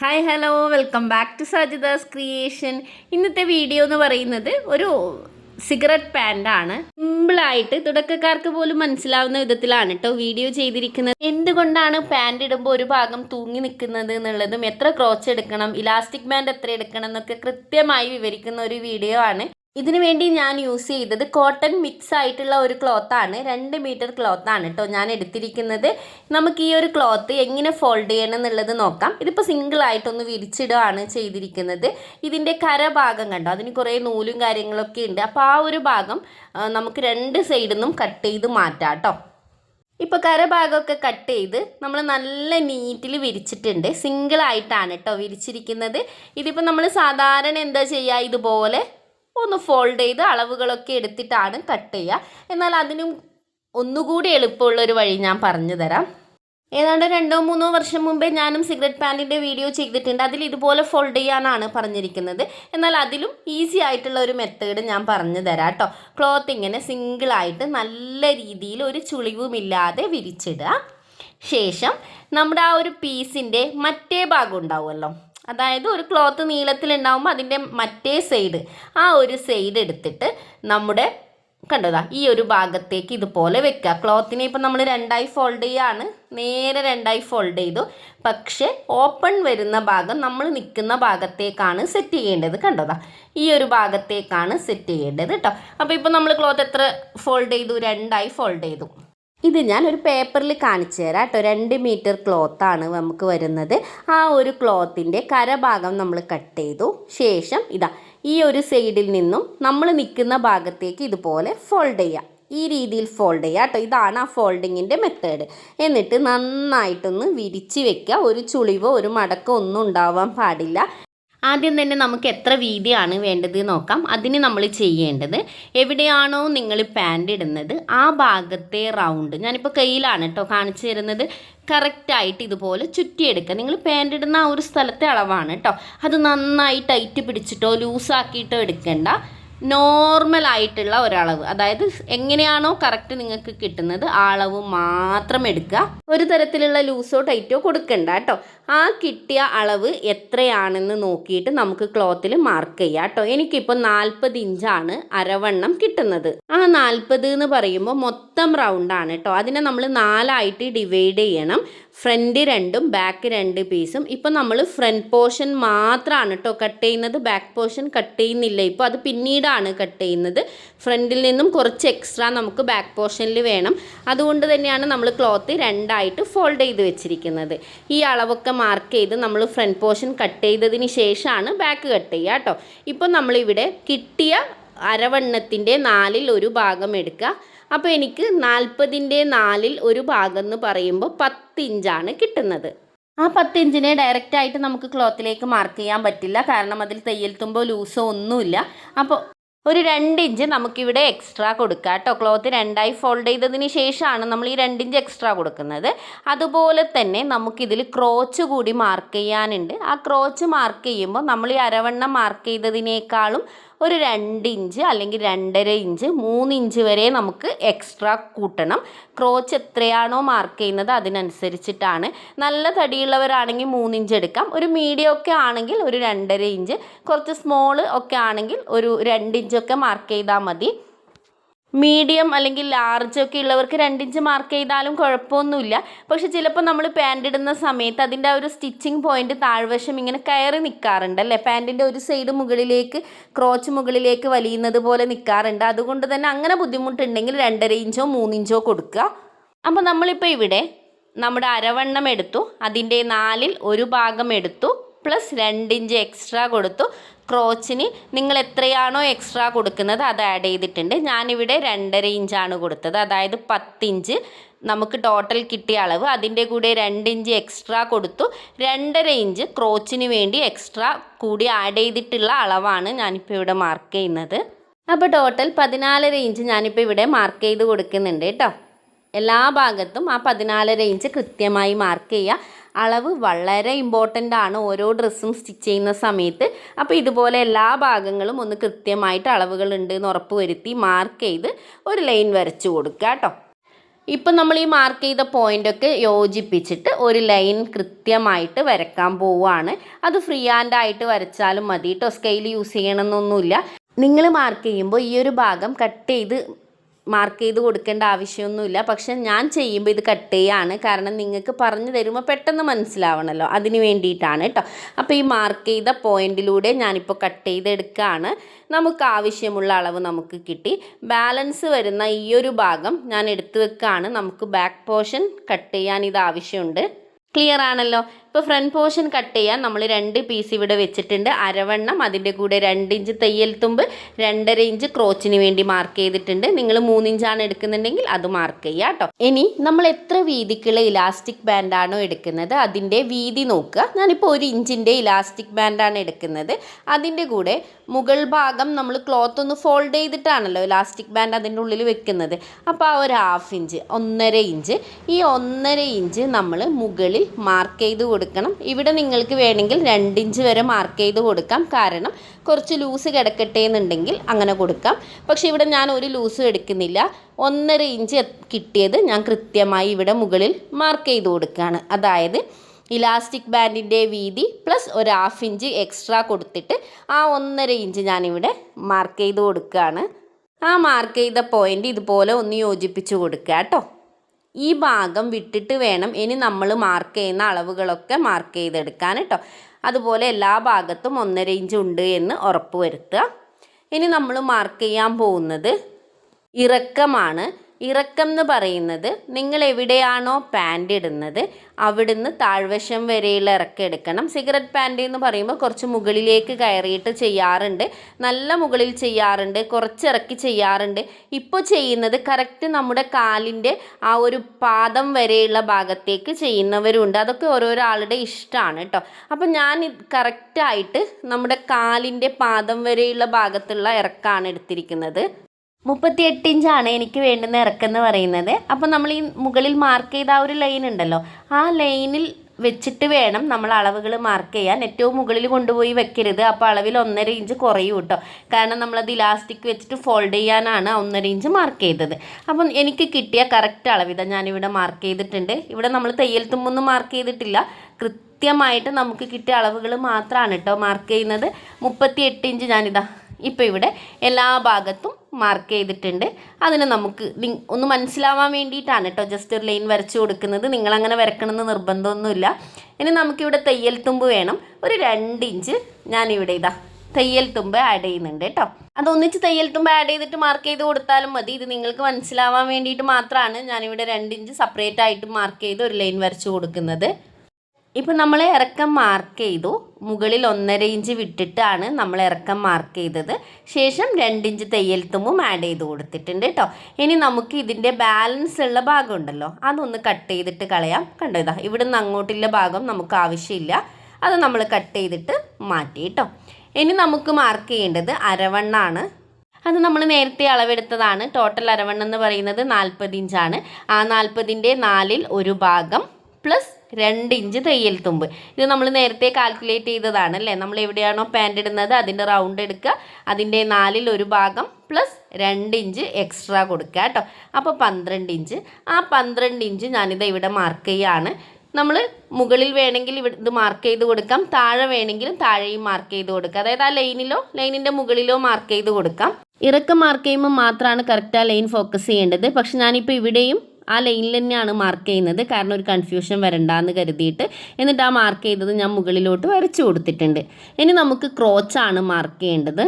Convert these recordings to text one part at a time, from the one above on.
Hi hello welcome back to Sajidas creation ഇന്നത്തെ video എന്ന് പറയുന്നത് ഒരു സിഗരറ്റ് പാന്റാണ് സിമ്പിളായിട്ട് തുടക്കക്കാർക്ക് പോലും മനസ്സിലാവുന്ന വിധത്തിലാണ് കേട്ടോ വീഡിയോ ചെയ്തിരിക്കുന്നത്. എന്തുകൊണ്ടാണ് പാന്റ് ഇടുമ്പോൾ ഒരു ഭാഗം തൂങ്ങി നിൽക്കുന്നത് എന്നുള്ളതും എത്ര ക്രോച്ച് എടുക്കണം ഇലാസ്റ്റിക് ബാൻഡ് എത്ര എടുക്കണം എന്നൊക്കെ കൃത്യമായി വിവരിക്കുന്ന ഒരു വീഡിയോ ആണ്. ഇതിനു വേണ്ടി ഞാൻ യൂസ് ചെയ്തത് കോട്ടൺ മിക്സ് ആയിട്ടുള്ള ഒരു ക്ലോത്താണ് രണ്ട് മീറ്റർ ക്ലോത്താണ് കേട്ടോ ഞാൻ എടുത്തിരിക്കുന്നത്. നമുക്ക് ഈ ഒരു ക്ലോത്ത് എങ്ങനെ ഫോൾഡ് ചെയ്യണം എന്നുള്ളത് നോക്കാം. ഇതിപ്പോൾ സിംഗിൾ ആയിട്ടൊന്ന് വിരിച്ചിടുകയാണ് ചെയ്തിരിക്കുന്നത്. ഇതിന്റെ കരഭാഗം കണ്ടോ? അതിന് കുറേ നൂലും കാര്യങ്ങളൊക്കെ ഉണ്ട്. അപ്പോൾ ആ ഒരു ഭാഗം നമുക്ക് രണ്ട് സൈഡിൽ നിന്നും കട്ട് ചെയ്ത് മാറ്റാം കേട്ടോ ഇപ്പോൾ കരഭാഗമൊക്കെ കട്ട് ചെയ്ത് നമ്മൾ നല്ല നീറ്റിൽ വിരിച്ചിട്ടുണ്ട്. സിംഗിൾ ആയിട്ടാണ് കേട്ടോ വിരിച്ചിരിക്കുന്നത്. ഇതിപ്പോൾ നമ്മൾ സാധാരണ എന്താ ചെയ്യുക ഇതുപോലെ ഒന്ന് ഫോൾഡ് ചെയ്ത് അളവുകളൊക്കെ എടുത്തിട്ടാണ് കട്ട് ചെയ്യുക. എന്നാൽ അതിനും ഒന്നുകൂടി എളുപ്പമുള്ളൊരു വഴി ഞാൻ പറഞ്ഞു തരാം. ഏതാണ്ട് രണ്ടോ മൂന്നോ വർഷം മുമ്പേ ഞാനും സിഗരറ്റ് പാന്റിന്റെ വീഡിയോ ചെയ്തിട്ടുണ്ട്. അതിൽ ഇതുപോലെ ഫോൾഡ് ചെയ്യാനാണ് പറഞ്ഞിരിക്കുന്നത്. എന്നാൽ അതിലും ഈസി ആയിട്ടുള്ള ഒരു മെത്തേഡ് ഞാൻ പറഞ്ഞു തരാം കേട്ടോ ക്ലോത്ത് ഇങ്ങനെ സിംഗിളായിട്ട് നല്ല രീതിയിൽ ഒരു ചുളിവുമില്ലാതെ വിരിച്ചിടുക. ശേഷം നമ്മുടെ ആ ഒരു പീസിന്റെ മറ്റേ ഭാഗം ഉണ്ടാവുമല്ലോ. അതായത് ഒരു ക്ലോത്ത് നീളത്തിലുണ്ടാവുമ്പോൾ അതിന്റെ മറ്റേ സൈഡ് ആ ഒരു സൈഡ് എടുത്തിട്ട് നമ്മുടെ കണ്ടതാ ഈ ഒരു ഭാഗത്തേക്ക് ഇതുപോലെ വെക്കുക. ക്ലോത്തിനെ ഇപ്പം നമ്മൾ രണ്ടായി ഫോൾഡ് ചെയ്യാണ്. നേരെ രണ്ടായി ഫോൾഡ് ചെയ്തു. പക്ഷേ ഓപ്പൺ വരുന്ന ഭാഗം നമ്മൾ നിൽക്കുന്ന ഭാഗത്തേക്കാണ് സെറ്റ് ചെയ്യേണ്ടത്. കണ്ടതാ ഈ ഒരു ഭാഗത്തേക്കാണ് സെറ്റ് ചെയ്യേണ്ടത് കേട്ടോ. അപ്പോൾ ഇപ്പോൾ നമ്മൾ ക്ലോത്ത് എത്ര ഫോൾഡ് ചെയ്തു? രണ്ടായി ഫോൾഡ് ചെയ്തു. ഇത് ഞാൻ ഒരു പേപ്പറിൽ കാണിച്ചു തരാം കേട്ടോ. രണ്ട് മീറ്റർ ക്ലോത്താണ് നമുക്ക് വരുന്നത്. ആ ഒരു ക്ലോത്തിന്റെ കരഭാഗം നമ്മൾ കട്ട് ചെയ്തു. ശേഷം ഇതാ ഈ ഒരു സൈഡിൽ നിന്നും നമ്മൾ നിൽക്കുന്ന ഭാഗത്തേക്ക് ഇതുപോലെ ഫോൾഡ് ചെയ്യാം. ഈ രീതിയിൽ ഫോൾഡ് ചെയ്യുക കേട്ടോ. ഇതാണ് ആ ഫോൾഡിങ്ങിന്റെ മെത്തേഡ്. എന്നിട്ട് നന്നായിട്ടൊന്ന് വിരിച്ച് വെക്കുക. ഒരു ചുളിവോ ഒരു മടക്കോ ഒന്നും ഉണ്ടാവാൻ പാടില്ല. ആദ്യം തന്നെ നമുക്ക് എത്ര വീതിയാണ് വേണ്ടത് നോക്കാം. അതിന് നമ്മൾ ചെയ്യേണ്ടത് എവിടെയാണോ നിങ്ങൾ പാന്റ് ഇടുന്നത് ആ ഭാഗത്തെ റൗണ്ട് ഞാനിപ്പോൾ കയ്യിലാണ് കേട്ടോ കാണിച്ചു തരുന്നത്. കറക്റ്റായിട്ട് ഇതുപോലെ ചുറ്റിയെടുക്കുക. നിങ്ങൾ പാന്റ് ഇടുന്ന ആ ഒരു സ്ഥലത്തെ അളവാണ് കേട്ടോ അത് നന്നായി ടൈറ്റ് പിടിച്ചിട്ടോ ലൂസാക്കിയിട്ടോ എടുക്കേണ്ട. നോർമൽ ആയിട്ടുള്ള ഒരളവ്. അതായത് എങ്ങനെയാണോ കറക്റ്റ് നിങ്ങൾക്ക് കിട്ടുന്നത് ആ അളവ് മാത്രം എടുക്കുക. ഒരു തരത്തിലുള്ള ലൂസോ ടൈറ്റോ കൊടുക്കണ്ട കേട്ടോ. ആ കിട്ടിയ അളവ് എത്രയാണെന്ന് നോക്കിയിട്ട് നമുക്ക് ക്ലോത്തിൽ മാർക്ക് ചെയ്യാം കേട്ടോ. എനിക്കിപ്പോൾ നാൽപ്പത് ഇഞ്ചാണ് അരവണ്ണം കിട്ടുന്നത്. ആ നാൽപ്പത് എന്ന് പറയുമ്പോൾ മൊത്തം റൗണ്ടാണ് കേട്ടോ. അതിനെ നമ്മൾ നാലായിട്ട് ഡിവൈഡ് ചെയ്യണം. ഫ്രണ്ട് രണ്ടും ബാക്ക് രണ്ട് പീസും. ഇപ്പോൾ നമ്മൾ ഫ്രണ്ട് പോർഷൻ മാത്രമാണ് കേട്ടോ കട്ട് ചെയ്യുന്നത്. ബാക്ക് പോർഷൻ കട്ട് ചെയ്യുന്നില്ല. ഇപ്പോൾ അത് പിന്നീടാണ് കട്ട് ചെയ്യുന്നത്. ഫ്രണ്ടിൽ നിന്നും കുറച്ച് എക്സ്ട്രാ നമുക്ക് ബാക്ക് പോർഷനിൽ വേണം. അതുകൊണ്ട് തന്നെയാണ് നമ്മൾ ക്ലോത്ത് രണ്ടായിട്ട് ഫോൾഡ് ചെയ്ത് വെച്ചിരിക്കുന്നത്. ഈ അളവൊക്കെ മാർക്ക് ചെയ്ത് നമ്മൾ ഫ്രണ്ട് പോർഷൻ കട്ട് ചെയ്തതിന് ശേഷമാണ് ബാക്ക് കട്ട് ചെയ്യുക കേട്ടോ ഇപ്പോൾ നമ്മളിവിടെ കിട്ടിയ അരവണ്ണത്തിന്റെ നാലിൽ ഒരു ഭാഗം എടുക്കുക. അപ്പോൾ എനിക്ക് നാൽപ്പതിന്റെ നാലിൽ ഒരു ഭാഗം എന്ന് പറയുമ്പോൾ പത്ത് ഇഞ്ചാണ് കിട്ടുന്നത്. ആ പത്ത് ഇഞ്ചിനെ ഡയറക്റ്റായിട്ട് നമുക്ക് ക്ലോത്തിലേക്ക് മാർക്ക് ചെയ്യാൻ പറ്റില്ല. കാരണം അതിൽ തയ്യൽ തുമ്പോ ലൂസോ ഒന്നുമില്ല. അപ്പോൾ ഒരു രണ്ട് ഇഞ്ച് നമുക്കിവിടെ എക്സ്ട്രാ കൊടുക്കാം കേട്ടോ. ക്ലോത്ത് രണ്ടായി ഫോൾഡ് ചെയ്തതിന് ശേഷമാണ് നമ്മൾ ഈ രണ്ട് ഇഞ്ച് എക്സ്ട്രാ കൊടുക്കുന്നത്. അതുപോലെ തന്നെ നമുക്കിതിൽ ക്രോച്ച് കൂടി മാർക്ക് ചെയ്യാനുണ്ട്. ആ ക്രോച്ച് മാർക്ക് ചെയ്യുമ്പോൾ നമ്മൾ ഈ അരവണ്ണം മാർക്ക് ചെയ്തതിനേക്കാളും ഒരു രണ്ട് ഇഞ്ച് അല്ലെങ്കിൽ രണ്ടര ഇഞ്ച് മൂന്ന് ഇഞ്ച് വരെ നമുക്ക് എക്സ്ട്രാ കൂട്ടണം. ക്രോച്ച് എത്രയാണോ മാർക്ക് ചെയ്യുന്നത് അതിനനുസരിച്ചിട്ടാണ്. നല്ല തടിയുള്ളവരാണെങ്കിൽ മൂന്ന് ഇഞ്ച് എടുക്കാം. ഒരു മീഡിയം ഒക്കെ ആണെങ്കിൽ ഒരു രണ്ടര ഇഞ്ച്. കുറച്ച് സ്മോൾ ഒക്കെ ആണെങ്കിൽ ഒരു രണ്ട് ഇഞ്ചൊക്കെ മാർക്ക് ചെയ്താൽ മതി. മീഡിയം അല്ലെങ്കിൽ ലാർജ് ഒക്കെ ഉള്ളവർക്ക് രണ്ടിഞ്ച് മാർക്ക് ചെയ്താലും കുഴപ്പമൊന്നുമില്ല. പക്ഷെ ചിലപ്പോൾ നമ്മൾ പാന്റ് ഇടുന്ന സമയത്ത് അതിന്റെ ആ ഒരു സ്റ്റിച്ചിങ് പോയിന്റ് താഴ്വശം ഇങ്ങനെ കയറി നിൽക്കാറുണ്ട് അല്ലേ? പാന്റിന്റെ ഒരു സൈഡ് മുകളിലേക്ക് ക്രോച്ച് മുകളിലേക്ക് വലിയുന്നത് പോലെ നിൽക്കാറുണ്ട് അതുകൊണ്ട് തന്നെ അങ്ങനെ ബുദ്ധിമുട്ടുണ്ടെങ്കിൽ രണ്ടര ഇഞ്ചോ മൂന്നിഞ്ചോ കൊടുക്കുക. അപ്പോൾ നമ്മളിപ്പോൾ ഇവിടെ നമ്മുടെ അരവണ്ണം എടുത്തു. അതിന്റെ നാലിൽ ഒരു ഭാഗം എടുത്തു. പ്ലസ് രണ്ടിഞ്ച് എക്സ്ട്രാ കൊടുത്തു. ക്രോച്ചിന് നിങ്ങൾ എത്രയാണോ എക്സ്ട്രാ കൊടുക്കുന്നത് അത് ആഡ് ചെയ്തിട്ടുണ്ട്. ഞാനിവിടെ രണ്ടര ഇഞ്ചാണ് കൊടുത്തത്. അതായത് പത്തിഞ്ച്. നമുക്ക് ടോട്ടൽ കിട്ടിയ അളവ്. അതിന്റെ കൂടെ രണ്ട് ഇഞ്ച് എക്സ്ട്രാ കൊടുത്തു. രണ്ടര ഇഞ്ച് ക്രോച്ചിന് വേണ്ടി എക്സ്ട്രാ കൂടി ആഡ് ചെയ്തിട്ടുള്ള അളവാണ് ഞാനിപ്പോൾ ഇവിടെ മാർക്ക് ചെയ്യുന്നത്. അപ്പോൾ ടോട്ടൽ പതിനാലര ഇഞ്ച് ഞാനിപ്പോൾ ഇവിടെ മാർക്ക് ചെയ്ത് കൊടുക്കുന്നുണ്ട് കേട്ടോ. എല്ലാ ഭാഗത്തും ആ പതിനാലര ഇഞ്ച് കൃത്യമായി മാർക്ക് ചെയ്യുക അളവ് വളരെ ഇമ്പോർട്ടന്റ് ആണ് ഓരോ ഡ്രസ്സും സ്റ്റിച്ച് ചെയ്യുന്ന സമയത്ത്. അപ്പോൾ ഇതുപോലെ എല്ലാ ഭാഗങ്ങളും ഒന്ന് കൃത്യമായിട്ട് അളവുകൾ ഉണ്ട് എന്ന് ഉറപ്പ് വരുത്തി മാർക്ക് ചെയ്ത് ഒരു ലൈൻ വരച്ചു കൊടുക്കുക കേട്ടോ ഇപ്പം നമ്മൾ ഈ മാർക്ക് ചെയ്ത പോയിന്റൊക്കെ യോജിപ്പിച്ചിട്ട് ഒരു ലൈൻ കൃത്യമായിട്ട് വരക്കാൻ പോവുകയാണ്. അത് ഫ്രീ ഹാൻഡ് ആയിട്ട് വരച്ചാലും മതി. കേട്ടോ സ്കെയിൽ യൂസ് ചെയ്യണമെന്നൊന്നുമില്ല. നിങ്ങൾ മാർക്ക് ചെയ്യുമ്പോൾ ഈ ഒരു ഭാഗം കട്ട് ചെയ്ത് മാർക്ക് ചെയ്ത് കൊടുക്കേണ്ട ആവശ്യമൊന്നുമില്ല. പക്ഷെ ഞാൻ ചെയ്യുമ്പോൾ ഇത് കട്ട് ചെയ്യാണ്. കാരണം നിങ്ങൾക്ക് പറഞ്ഞു തരുമ്പോൾ പെട്ടെന്ന് മനസ്സിലാവണമല്ലോ അതിന് വേണ്ടിയിട്ടാണ് കേട്ടോ അപ്പോൾ ഈ മാർക്ക് ചെയ്ത പോയിന്റിലൂടെ ഞാനിപ്പോൾ കട്ട് ചെയ്തെടുക്കുകയാണ് നമുക്ക് ആവശ്യമുള്ള അളവ് നമുക്ക് കിട്ടി. ബാലൻസ് വരുന്ന ഈ ഒരു ഭാഗം ഞാൻ എടുത്തു വെക്കുകയാണ് നമുക്ക് ബാക്ക് പോർഷൻ കട്ട് ചെയ്യാൻ ഇത് ആവശ്യമുണ്ട്. ക്ലിയർ ആണല്ലോ? ഇപ്പോൾ ഫ്രണ്ട് പോർഷൻ കട്ട് ചെയ്യാൻ നമ്മൾ രണ്ട് പീസ് ഇവിടെ വെച്ചിട്ടുണ്ട്. അരവണ്ണം അതിന്റെ കൂടെ രണ്ട് ഇഞ്ച് തയ്യൽ തുമ്പ് രണ്ടര ഇഞ്ച് ക്രോച്ചിന് വേണ്ടി മാർക്ക് ചെയ്തിട്ടുണ്ട്. നിങ്ങൾ മൂന്നിഞ്ചാണ് എടുക്കുന്നുണ്ടെങ്കിൽ അത് മാർക്ക് ചെയ്യുക കേട്ടോ. ഇനി നമ്മൾ എത്ര വീതിക്കുള്ള ഇലാസ്റ്റിക് ബാൻഡാണോ എടുക്കുന്നത്? അതിന്റെ വീതി നോക്കുക. ഞാനിപ്പോൾ ഒരു ഇഞ്ചിന്റെ ഇലാസ്റ്റിക് ബാൻഡാണ് എടുക്കുന്നത്. അതിന്റെ കൂടെ മുകൾ ഭാഗം നമ്മൾ ക്ലോത്ത് ഒന്ന് ഫോൾഡ് ചെയ്തിട്ടാണല്ലോ ഇലാസ്റ്റിക് ബാൻഡ് അതിന്റെ ഉള്ളിൽ വെക്കുന്നത്. അപ്പോൾ ആ ഒരു ഹാഫ് ഇഞ്ച് ഒന്നര ഇഞ്ച്. ഈ ഒന്നര ഇഞ്ച് നമ്മൾ മുകളിൽ മാർക്ക് ചെയ്ത് കൊടുക്കണം. ഇവിടെ നിങ്ങൾക്ക് വേണമെങ്കിൽ രണ്ടിഞ്ച് വരെ മാർക്ക് ചെയ്ത് കൊടുക്കാം. കാരണം കുറച്ച് ലൂസ് കിടക്കട്ടെ എന്നുണ്ടെങ്കിൽ അങ്ങനെ കൊടുക്കാം. പക്ഷേ ഇവിടെ ഞാൻ ഒരു ലൂസും എടുക്കുന്നില്ല. ഒന്നര ഇഞ്ച് കിട്ടിയത് ഞാൻ കൃത്യമായി ഇവിടെ മുകളിൽ മാർക്ക് ചെയ്ത് കൊടുക്കുകയാണ്. അതായത് ഇലാസ്റ്റിക് ബാൻഡിന്റെ വീതി പ്ലസ് ഒരു ഹാഫ് ഇഞ്ച് എക്സ്ട്രാ കൊടുത്തിട്ട് ആ ഒന്നര ഇഞ്ച് ഞാനിവിടെ മാർക്ക് ചെയ്ത് കൊടുക്കുകയാണ്. ആ മാർക്ക് ചെയ്ത പോയിന്റ് ഇതുപോലെ ഒന്ന് യോജിപ്പിച്ച് കൊടുക്കുക കേട്ടോ. ഈ ഭാഗം വിട്ടിട്ട് വേണം ഇനി നമ്മൾ മാർക്ക് ചെയ്യുന്ന അളവുകളൊക്കെ മാർക്ക് ചെയ്തെടുക്കാൻ കേട്ടോ അതുപോലെ എല്ലാ ഭാഗത്തും ഒന്നര ഇഞ്ച് ഉണ്ട് എന്ന് ഉറപ്പ് വരുത്തുക. ഇനി നമ്മൾ മാർക്ക് ചെയ്യാൻ പോകുന്നത് ഇറക്കമാണ്. ഇറക്കം എന്ന് പറയുന്നത് നിങ്ങൾ എവിടെയാണോ പാന്റ് ഇടുന്നത് അവിടുന്ന് താഴ്വശം വരെയുള്ള ഇറക്കം എടുക്കണം. സിഗരറ്റ് പാന്റ് എന്ന് പറയുമ്പോൾ കുറച്ച് മുകളിലേക്ക് കയറിയിട്ട് ചെയ്യാറുണ്ട്. നല്ല മുകളിൽ ചെയ്യാറുണ്ട് കുറച്ച് ഇറക്കി ചെയ്യാറുണ്ട്. ഇപ്പോൾ ചെയ്യുന്നത് കറക്റ്റ് നമ്മുടെ കാലിന്റെ ആ ഒരു പാദം വരെയുള്ള ഭാഗത്തേക്ക് ചെയ്യുന്നവരുണ്ട്. അതൊക്കെ ഓരോരോ ആളുടെ ഇഷ്ടമാണ് കേട്ടോ അപ്പം ഞാൻ കറക്റ്റായിട്ട് നമ്മുടെ കാലിന്റെ പാദം വരെയുള്ള ഭാഗത്തുള്ള ഇറക്കാണ് എടുത്തിരിക്കുന്നത്. മുപ്പത്തിയെട്ട് ഇഞ്ചാണ് എനിക്ക് വേണ്ടുന്ന ഇറക്കെന്ന് പറയുന്നത്. അപ്പോൾ നമ്മൾ ഈ മുകളിൽ മാർക്ക് ചെയ്ത ആ ഒരു ലൈൻ ഉണ്ടല്ലോ. ആ ലൈനിൽ വെച്ചിട്ട് വേണം നമ്മൾ അളവുകൾ മാർക്ക് ചെയ്യാൻ. ഏറ്റവും മുകളിൽ കൊണ്ടുപോയി വെക്കരുത്. അപ്പോൾ അളവിൽ ഒന്നര ഇഞ്ച് കുറയും കേട്ടോ. കാരണം നമ്മളത് ഇലാസ്റ്റിക് വെച്ചിട്ട് ഫോൾഡ് ചെയ്യാനാണ് ഒന്നര ഇഞ്ച് മാർക്ക് ചെയ്തത്. അപ്പം എനിക്ക് കിട്ടിയ കറക്റ്റ് അളവിത ഞാനിവിടെ മാർക്ക് ചെയ്തിട്ടുണ്ട്. ഇവിടെ നമ്മൾ തയ്യൽ തുമ്പൊന്നും മാർക്ക് ചെയ്തിട്ടില്ല. കൃത്യമായിട്ട് നമുക്ക് കിട്ടിയ അളവുകൾ മാത്രമാണ് കേട്ടോ മാർക്ക് ചെയ്യുന്നത്. മുപ്പത്തി എട്ട് ഇഞ്ച് ഞാനിതാ ഇപ്പോൾ ഇവിടെ എല്ലാ ഭാഗത്തും മാർക്ക് ചെയ്തിട്ടുണ്ട്. അതിന് നമുക്ക് ഒന്ന് മനസ്സിലാവാൻ വേണ്ടിയിട്ടാണ് കേട്ടോ ജസ്റ്റ് ഒരു ലൈൻ വരച്ചു കൊടുക്കുന്നത്. നിങ്ങളങ്ങനെ വരക്കണമെന്ന് നിർബന്ധമൊന്നുമില്ല. ഇനി നമുക്കിവിടെ തയ്യൽ തുമ്പ് വേണം. ഒരു രണ്ട് ഇഞ്ച് ഞാനിവിടെ ഇതാ തയ്യൽ തുമ്പ് ആഡ് ചെയ്യുന്നുണ്ട് കേട്ടോ അതൊന്നിച്ച് തയ്യൽ തുമ്പ് ആഡ് ചെയ്തിട്ട് മാർക്ക് ചെയ്ത് കൊടുത്താലും മതി. ഇത് നിങ്ങൾക്ക് മനസ്സിലാവാൻ വേണ്ടിയിട്ട് മാത്രമാണ് ഞാനിവിടെ രണ്ട് ഇഞ്ച് സെപ്പറേറ്റ് ആയിട്ട് മാർക്ക് ചെയ്ത് ഒരു ലൈൻ വരച്ചു കൊടുക്കുന്നത്. ഇപ്പം നമ്മൾ ഇറക്കം മാർക്ക് ചെയ്തു. മുകളിൽ ഒന്നര ഇഞ്ച് വിട്ടിട്ടാണ് നമ്മൾ ഇറക്കം മാർക്ക് ചെയ്തത്. ശേഷം രണ്ട് ഇഞ്ച് തയ്യൽ തുമ്പും ആഡ് ചെയ്ത് കൊടുത്തിട്ടുണ്ട് കേട്ടോ ഇനി നമുക്ക് ഇതിന്റെ ബാലൻസ് ഉള്ള ഭാഗം ഉണ്ടല്ലോ അതൊന്ന് കട്ട് ചെയ്തിട്ട് കളയാം. കണ്ടോ ഇതാ ഇവിടുന്ന് അങ്ങോട്ടുള്ള ഭാഗം നമുക്ക് ആവശ്യമില്ല. അത് നമ്മൾ കട്ട് ചെയ്തിട്ട് മാറ്റി കേട്ടോ ഇനി നമുക്ക് മാർക്ക് ചെയ്യേണ്ടത് അരവണ്ണാണ്. അത് നമ്മൾ നേരത്തെ അളവെടുത്തതാണ്. ടോട്ടൽ അരവണ്ണം എന്ന് പറയുന്നത് നാൽപ്പത് ഇഞ്ചാണ്. ആ നാൽപ്പതിന്റെ നാലിൽ ഒരു ഭാഗം പ്ലസ് രണ്ട് ഇഞ്ച് തയ്യൽ തുമ്പ്. ഇത് നമ്മൾ നേരത്തെ കാൽക്കുലേറ്റ് ചെയ്തതാണ് അല്ലേ? നമ്മൾ എവിടെയാണോ പാന്റ് ഇടുന്നത് അതിന്റെ റൗണ്ട് എടുക്കുക. അതിന്റെ നാലിൽ ഒരു ഭാഗം പ്ലസ് രണ്ട് ഇഞ്ച് എക്സ്ട്രാ കൊടുക്കുക കേട്ടോ. അപ്പോൾ പന്ത്രണ്ട് ഇഞ്ച് ആ പന്ത്രണ്ട് ഇഞ്ച് ഞാനിത് ഇവിടെ മാർക്ക് ചെയ്യുകയാണ് നമ്മൾ മുകളിൽ വേണമെങ്കിൽ ഇവിടെ ഇത് മാർക്ക് ചെയ്ത് കൊടുക്കാം. താഴെ വേണമെങ്കിലും താഴെയും മാർക്ക് ചെയ്ത് കൊടുക്കാം. അതായത് ആ ലൈനിലോ ലൈനിന്റെ മുകളിലോ മാർക്ക് ചെയ്ത് കൊടുക്കാം. ഇറക്കം മാർക്ക് ചെയ്യുമ്പോൾ മാത്രമാണ് കറക്റ്റ് ആ ലൈൻ ഫോക്കസ് ചെയ്യേണ്ടത്. പക്ഷെ ഞാനിപ്പോൾ ഇവിടെയും ആ ലൈനിൽ തന്നെയാണ് മാർക്ക് ചെയ്യുന്നത്. കാരണം ഒരു കൺഫ്യൂഷൻ വരണ്ടെന്ന് കരുതിയിട്ട് എന്നിട്ട് ആ മാർക്ക് ചെയ്തത് ഞാൻ മുകളിലോട്ട് വരച്ചു കൊടുത്തിട്ടുണ്ട്. ഇനി നമുക്ക് ക്രോച്ചാണ് മാർക്ക് ചെയ്യേണ്ടത്.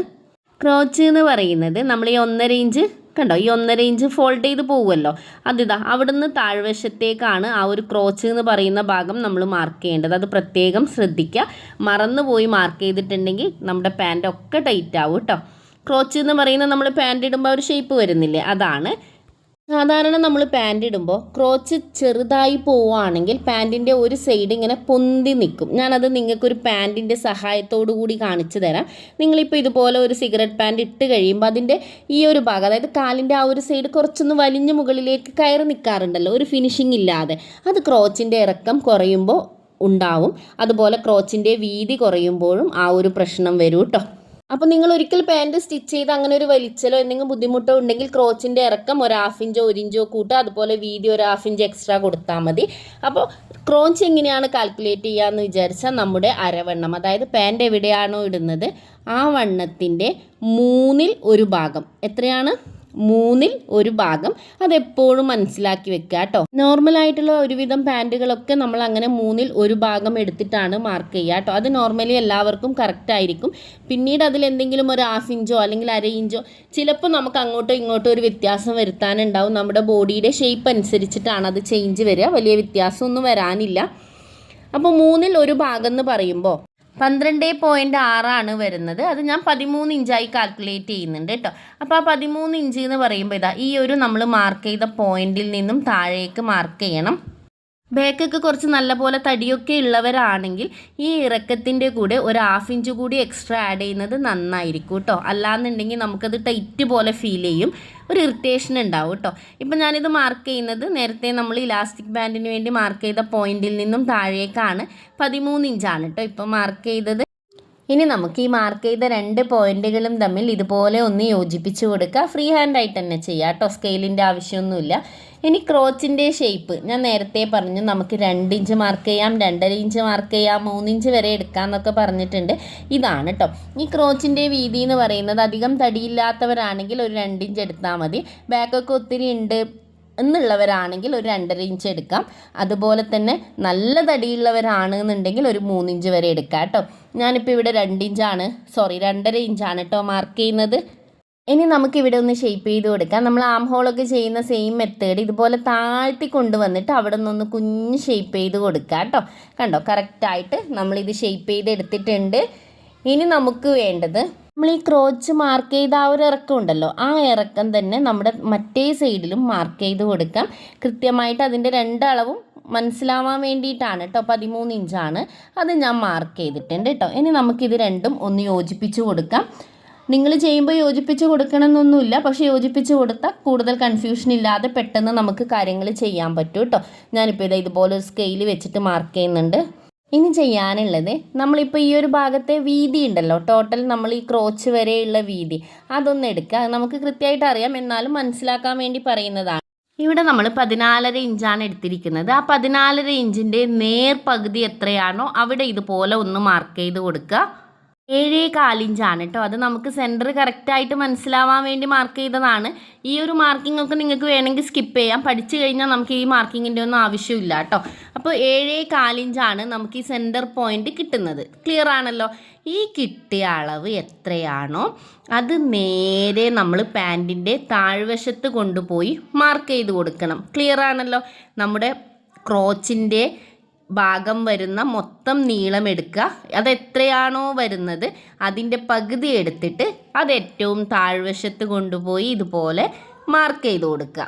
ക്രോച്ച് എന്ന് പറയുന്നത് നമ്മൾ ഈ ഒന്നര ഇഞ്ച് കണ്ടോ? ഈ ഒന്നര ഇഞ്ച് ഫോൾഡ് ചെയ്ത് പോവുമല്ലോ. അതിതാ അവിടുന്ന് താഴ്വശത്തേക്കാണ് ആ ഒരു ക്രോച്ച് എന്ന് പറയുന്ന ഭാഗം നമ്മൾ മാർക്ക് ചെയ്യേണ്ടത്. അത് പ്രത്യേകം ശ്രദ്ധിക്കുക. മറന്നു പോയി മാർക്ക് ചെയ്തിട്ടുണ്ടെങ്കിൽ നമ്മുടെ പാന്റ് ഒക്കെ ടൈറ്റ് ആവും കേട്ടോ ക്രോച്ച് എന്ന് പറയുന്നത് നമ്മൾ പാന്റ് ഇടുമ്പോൾ ഒരു ഷേപ്പ് വരുന്നില്ലേ? അതാണ്. സാധാരണ നമ്മൾ പാന്റ് ഇടുമ്പോൾ ക്രോച്ച് ചെറുതായി പോവുകയാണെങ്കിൽ പാന്റിന്റെ ഒരു സൈഡ് ഇങ്ങനെ പൊന്തി നിൽക്കും ഞാനത് നിങ്ങൾക്കൊരു പാന്റിന്റെ സഹായത്തോടു കൂടി കാണിച്ചു തരാം. നിങ്ങളിപ്പോൾ ഇതുപോലെ ഒരു സിഗരറ്റ് പാന്റ് ഇട്ട് കഴിയുമ്പോൾ അതിന്റെ ഈ ഒരു ഭാഗം അതായത് കാലിന്റെ ആ ഒരു സൈഡ് കുറച്ചൊന്ന് വലിഞ്ഞ് മുകളിലേക്ക് കയറി നിൽക്കാറുണ്ടല്ലോ ഒരു ഫിനിഷിംഗ് ഇല്ലാതെ. അത് ക്രോച്ചിന്റെ ഇറക്കം കുറയുമ്പോൾ ഉണ്ടാവും. അതുപോലെ ക്രോച്ചിന്റെ വീതി കുറയുമ്പോഴും ആ ഒരു പ്രശ്നം വരും കേട്ടോ അപ്പോൾ നിങ്ങൾ ഒരിക്കൽ പാന്റ് സ്റ്റിച്ച് ചെയ്ത് അങ്ങനെ ഒരു വലിച്ചലോ എന്തെങ്കിലും ബുദ്ധിമുട്ടോ ഉണ്ടെങ്കിൽ ക്രോച്ചിന്റെ ഇറക്കം ഒരു ഹാഫ് ഇഞ്ചോ ഒരു ഇഞ്ചോ കൂട്ടുക അതുപോലെ വീതി ഒരു ഹാഫ് ഇഞ്ച് എക്സ്ട്രാ കൊടുത്താൽ മതി. അപ്പോൾ ക്രോഞ്ച് എങ്ങനെയാണ് കാൽക്കുലേറ്റ് ചെയ്യുകയെന്ന് വിചാരിച്ചാൽ നമ്മുടെ അരവണ്ണം അതായത് പാന്റ് എവിടെയാണോ ഇടുന്നത് ആ വണ്ണത്തിന്റെ മൂന്നിൽ ഒരു ഭാഗം. എത്രയാണ്? മൂന്നിൽ ഒരു ഭാഗം അതെപ്പോഴും മനസ്സിലാക്കി വെക്കുക കേട്ടോ. നോർമലായിട്ടുള്ള ഒരുവിധം പാന്റുകളൊക്കെ നമ്മൾ അങ്ങനെ മൂന്നിൽ ഒരു ഭാഗം എടുത്തിട്ടാണ് മാർക്ക് ചെയ്യുക കേട്ടോ. അത് നോർമലി എല്ലാവർക്കും കറക്റ്റ് ആയിരിക്കും. പിന്നീട് അതിൽ എന്തെങ്കിലും ഒരു ഹാഫ് ഇഞ്ചോ അല്ലെങ്കിൽ അര ഇഞ്ചോ ചിലപ്പോൾ നമുക്ക് അങ്ങോട്ടോ ഇങ്ങോട്ടോ ഒരു വ്യത്യാസം വരുത്താനുണ്ടാവും. നമ്മുടെ ബോഡിയുടെ ഷേപ്പ് അനുസരിച്ചിട്ടാണ് അത് ചേഞ്ച് വരിക. വലിയ വ്യത്യാസമൊന്നും വരാനില്ല. അപ്പോൾ മൂന്നിൽ ഒരു ഭാഗം എന്ന് പറയുമ്പോൾ പന്ത്രണ്ട് പോയിന്റ് ആറാണ് വരുന്നത്. അത് ഞാൻ പതിമൂന്ന് ഇഞ്ചായി കാൽക്കുലേറ്റ് ചെയ്യുന്നുണ്ട് കേട്ടോ അപ്പോൾ ആ പതിമൂന്ന് ഇഞ്ച് എന്ന് പറയുമ്പോൾ ഇതാ ഈ ഒരു നമ്മൾ മാർക്ക് ചെയ്ത പോയിന്റിൽ നിന്നും താഴേക്ക് മാർക്ക് ചെയ്യണം. ബാക്കൊക്കെ കുറച്ച് നല്ലപോലെ തടിയൊക്കെ ഉള്ളവരാണെങ്കിൽ ഈ ഇറക്കത്തിന്റെ കൂടെ ഒരു ഹാഫ് ഇഞ്ച് കൂടി എക്സ്ട്രാ ആഡ് ചെയ്യുന്നത് നന്നായിരിക്കും കേട്ടോ. അല്ലാന്നുണ്ടെങ്കിൽ നമുക്കത് ടൈറ്റ് പോലെ ഫീൽ ചെയ്യും. ഒരു ഇറിറ്റേഷൻ ഉണ്ടാവും കേട്ടോ. ഇപ്പം ഞാനിത് മാർക്ക് ചെയ്യുന്നത് നേരത്തെ നമ്മൾ ഇലാസ്റ്റിക് ബാൻഡിന് വേണ്ടി മാർക്ക് ചെയ്ത പോയിന്റിൽ നിന്നും താഴേക്കാണ്. പതിമൂന്ന് ഇഞ്ചാണ് കേട്ടോ ഇപ്പം മാർക്ക് ചെയ്തത്. ഇനി നമുക്ക് ഈ മാർക്ക് ചെയ്ത രണ്ട് പോയിന്റുകളും തമ്മിൽ ഇതുപോലെ ഒന്ന് യോജിപ്പിച്ച് കൊടുക്കുക ഫ്രീ ഹാൻഡ് ആയിട്ട് തന്നെ ചെയ്യാം കേട്ടോ. സ്കെയിലിന്റെ ആവശ്യമൊന്നുമില്ല. ഇനി ക്രോച്ചിന്റെ ഷേപ്പ് ഞാൻ നേരത്തെ പറഞ്ഞു നമുക്ക് രണ്ട് ഇഞ്ച് മാർക്ക് ചെയ്യാം രണ്ടര ഇഞ്ച് മാർക്ക് ചെയ്യാം മൂന്നിഞ്ച് വരെ എടുക്കാം എന്നൊക്കെ പറഞ്ഞിട്ടുണ്ട്. ഇതാണ് കേട്ടോ ഈ ക്രോച്ചിന്റെ വീതി എന്ന് പറയുന്നത് അധികം തടിയില്ലാത്തവരാണെങ്കിൽ ഒരു രണ്ട് ഇഞ്ച് എടുത്താൽ മതി. ബാക്കൊക്കെ ഒത്തിരി ഉണ്ട് എന്നുള്ളവരാണെങ്കിൽ ഒരു രണ്ടര ഇഞ്ച് എടുക്കാം. അതുപോലെ തന്നെ നല്ല തടിയുള്ളവരാണ് എന്നുണ്ടെങ്കിൽ ഒരു മൂന്നിഞ്ച് വരെ എടുക്കാം കേട്ടോ ഞാനിപ്പോൾ ഇവിടെ രണ്ടിഞ്ചാണ് സോറി രണ്ടര ഇഞ്ചാണ് കേട്ടോ മാർക്ക് ചെയ്യുന്നത്. ഇനി നമുക്ക് ഇവിടെ ഒന്ന് ഷെയ്പ്പ് ചെയ്ത് കൊടുക്കാം. നമ്മൾ ആം ഹോളൊക്കെ ചെയ്യുന്ന സെയിം മെത്തേഡ് ഇതുപോലെ താഴ്ത്തി കൊണ്ടുവന്നിട്ട് അവിടെ നിന്നൊന്ന് കുഞ്ഞ് ഷെയ്പ്പ് ചെയ്ത് കൊടുക്കുക കേട്ടോ. കണ്ടോ? കറക്റ്റായിട്ട് നമ്മളിത് ഷെയ്പ്പ് ചെയ്ത് എടുത്തിട്ടുണ്ട്. ഇനി നമുക്ക് വേണ്ടത് നമ്മൾ ഈ ക്രോച്ച് മാർക്ക് ചെയ്ത ആ ഒരു ഇറക്കം ഉണ്ടല്ലോ ആ ഇറക്കം തന്നെ നമ്മുടെ മറ്റേ സൈഡിലും മാർക്ക് ചെയ്ത് കൊടുക്കാം. കൃത്യമായിട്ട് അതിന്റെ രണ്ടളവും മനസ്സിലാവാൻ വേണ്ടിയിട്ടാണ് കേട്ടോ. പതിമൂന്ന് ഇഞ്ചാണ് അത് ഞാൻ മാർക്ക് ചെയ്തിട്ടുണ്ട് കേട്ടോ. ഇനി നമുക്കിത് രണ്ടും ഒന്ന് യോജിപ്പിച്ച് കൊടുക്കാം. നിങ്ങൾ ചെയ്യുമ്പോൾ യോജിപ്പിച്ച് കൊടുക്കണമെന്നൊന്നുമില്ല. പക്ഷേ യോജിപ്പിച്ച് കൊടുത്താൽ കൂടുതൽ കൺഫ്യൂഷൻ ഇല്ലാതെ പെട്ടെന്ന് നമുക്ക് കാര്യങ്ങൾ ചെയ്യാൻ പറ്റും കേട്ടോ ഞാനിപ്പോൾ ഇത് ഇതുപോലെ ഒരു സ്കെയിൽ വെച്ചിട്ട് മാർക്ക് ചെയ്യുന്നുണ്ട്. ഇനി ചെയ്യാനുള്ളത് നമ്മളിപ്പോൾ ഈ ഒരു ഭാഗത്തെ വീതി ഉണ്ടല്ലോ. ടോട്ടൽ നമ്മൾ ഈ ക്രോച്ച് വരെയുള്ള വീതി. അതൊന്ന് എടുക്കുക. നമുക്ക് കൃത്യമായിട്ട് അറിയാം. എന്നാലും മനസ്സിലാക്കാൻ വേണ്ടി പറയുന്നതാണ്. ഇവിടെ നമ്മൾ പതിനാലര ഇഞ്ചാണ് എടുത്തിരിക്കുന്നത്. ആ പതിനാലര ഇഞ്ചിന്റെ നേർ പകുതി എത്രയാണോ അവിടെ ഇതുപോലെ ഒന്ന് മാർക്ക് ചെയ്ത് കൊടുക്കുക. ഏഴേ കാലിഞ്ചാണ് കേട്ടോ. അത് നമുക്ക് സെന്റർ കറക്റ്റായിട്ട് മനസ്സിലാവാൻ വേണ്ടി മാർക്ക് ചെയ്തതാണ്. ഈ ഒരു മാർക്കിംഗ് ഒക്കെ നിങ്ങൾക്ക് വേണമെങ്കിൽ സ്കിപ്പ് ചെയ്യാം. പഠിച്ചു കഴിഞ്ഞാൽ നമുക്ക് ഈ മാർക്കിങ്ങിന്റെ ഒന്നും ആവശ്യമില്ല കേട്ടോ. അപ്പോൾ ഏഴേ കാലിഞ്ചാണ് നമുക്ക് ഈ സെന്റർ പോയിന്റ് കിട്ടുന്നത്. ക്ലിയർ ആണല്ലോ? ഈ കിട്ടിയ അളവ് എത്രയാണോ അത് നേരെ നമ്മൾ പാന്റിന്റെ താഴ്വശത്ത് കൊണ്ടുപോയി മാർക്ക് ചെയ്ത് കൊടുക്കണം. ക്ലിയർ ആണല്ലോ? നമ്മുടെ ക്രോച്ചിന്റെ ഭാഗം വരുന്ന മൊത്തം നീളം എടുക്കുക. അത് എത്രയാണോ വരുന്നത് അതിന്റെ പകുതി എടുത്തിട്ട് അത് ഏറ്റവും താഴ്വശത്ത് കൊണ്ടുപോയി ഇതുപോലെ മാർക്ക് ചെയ്ത് കൊടുക്കുക.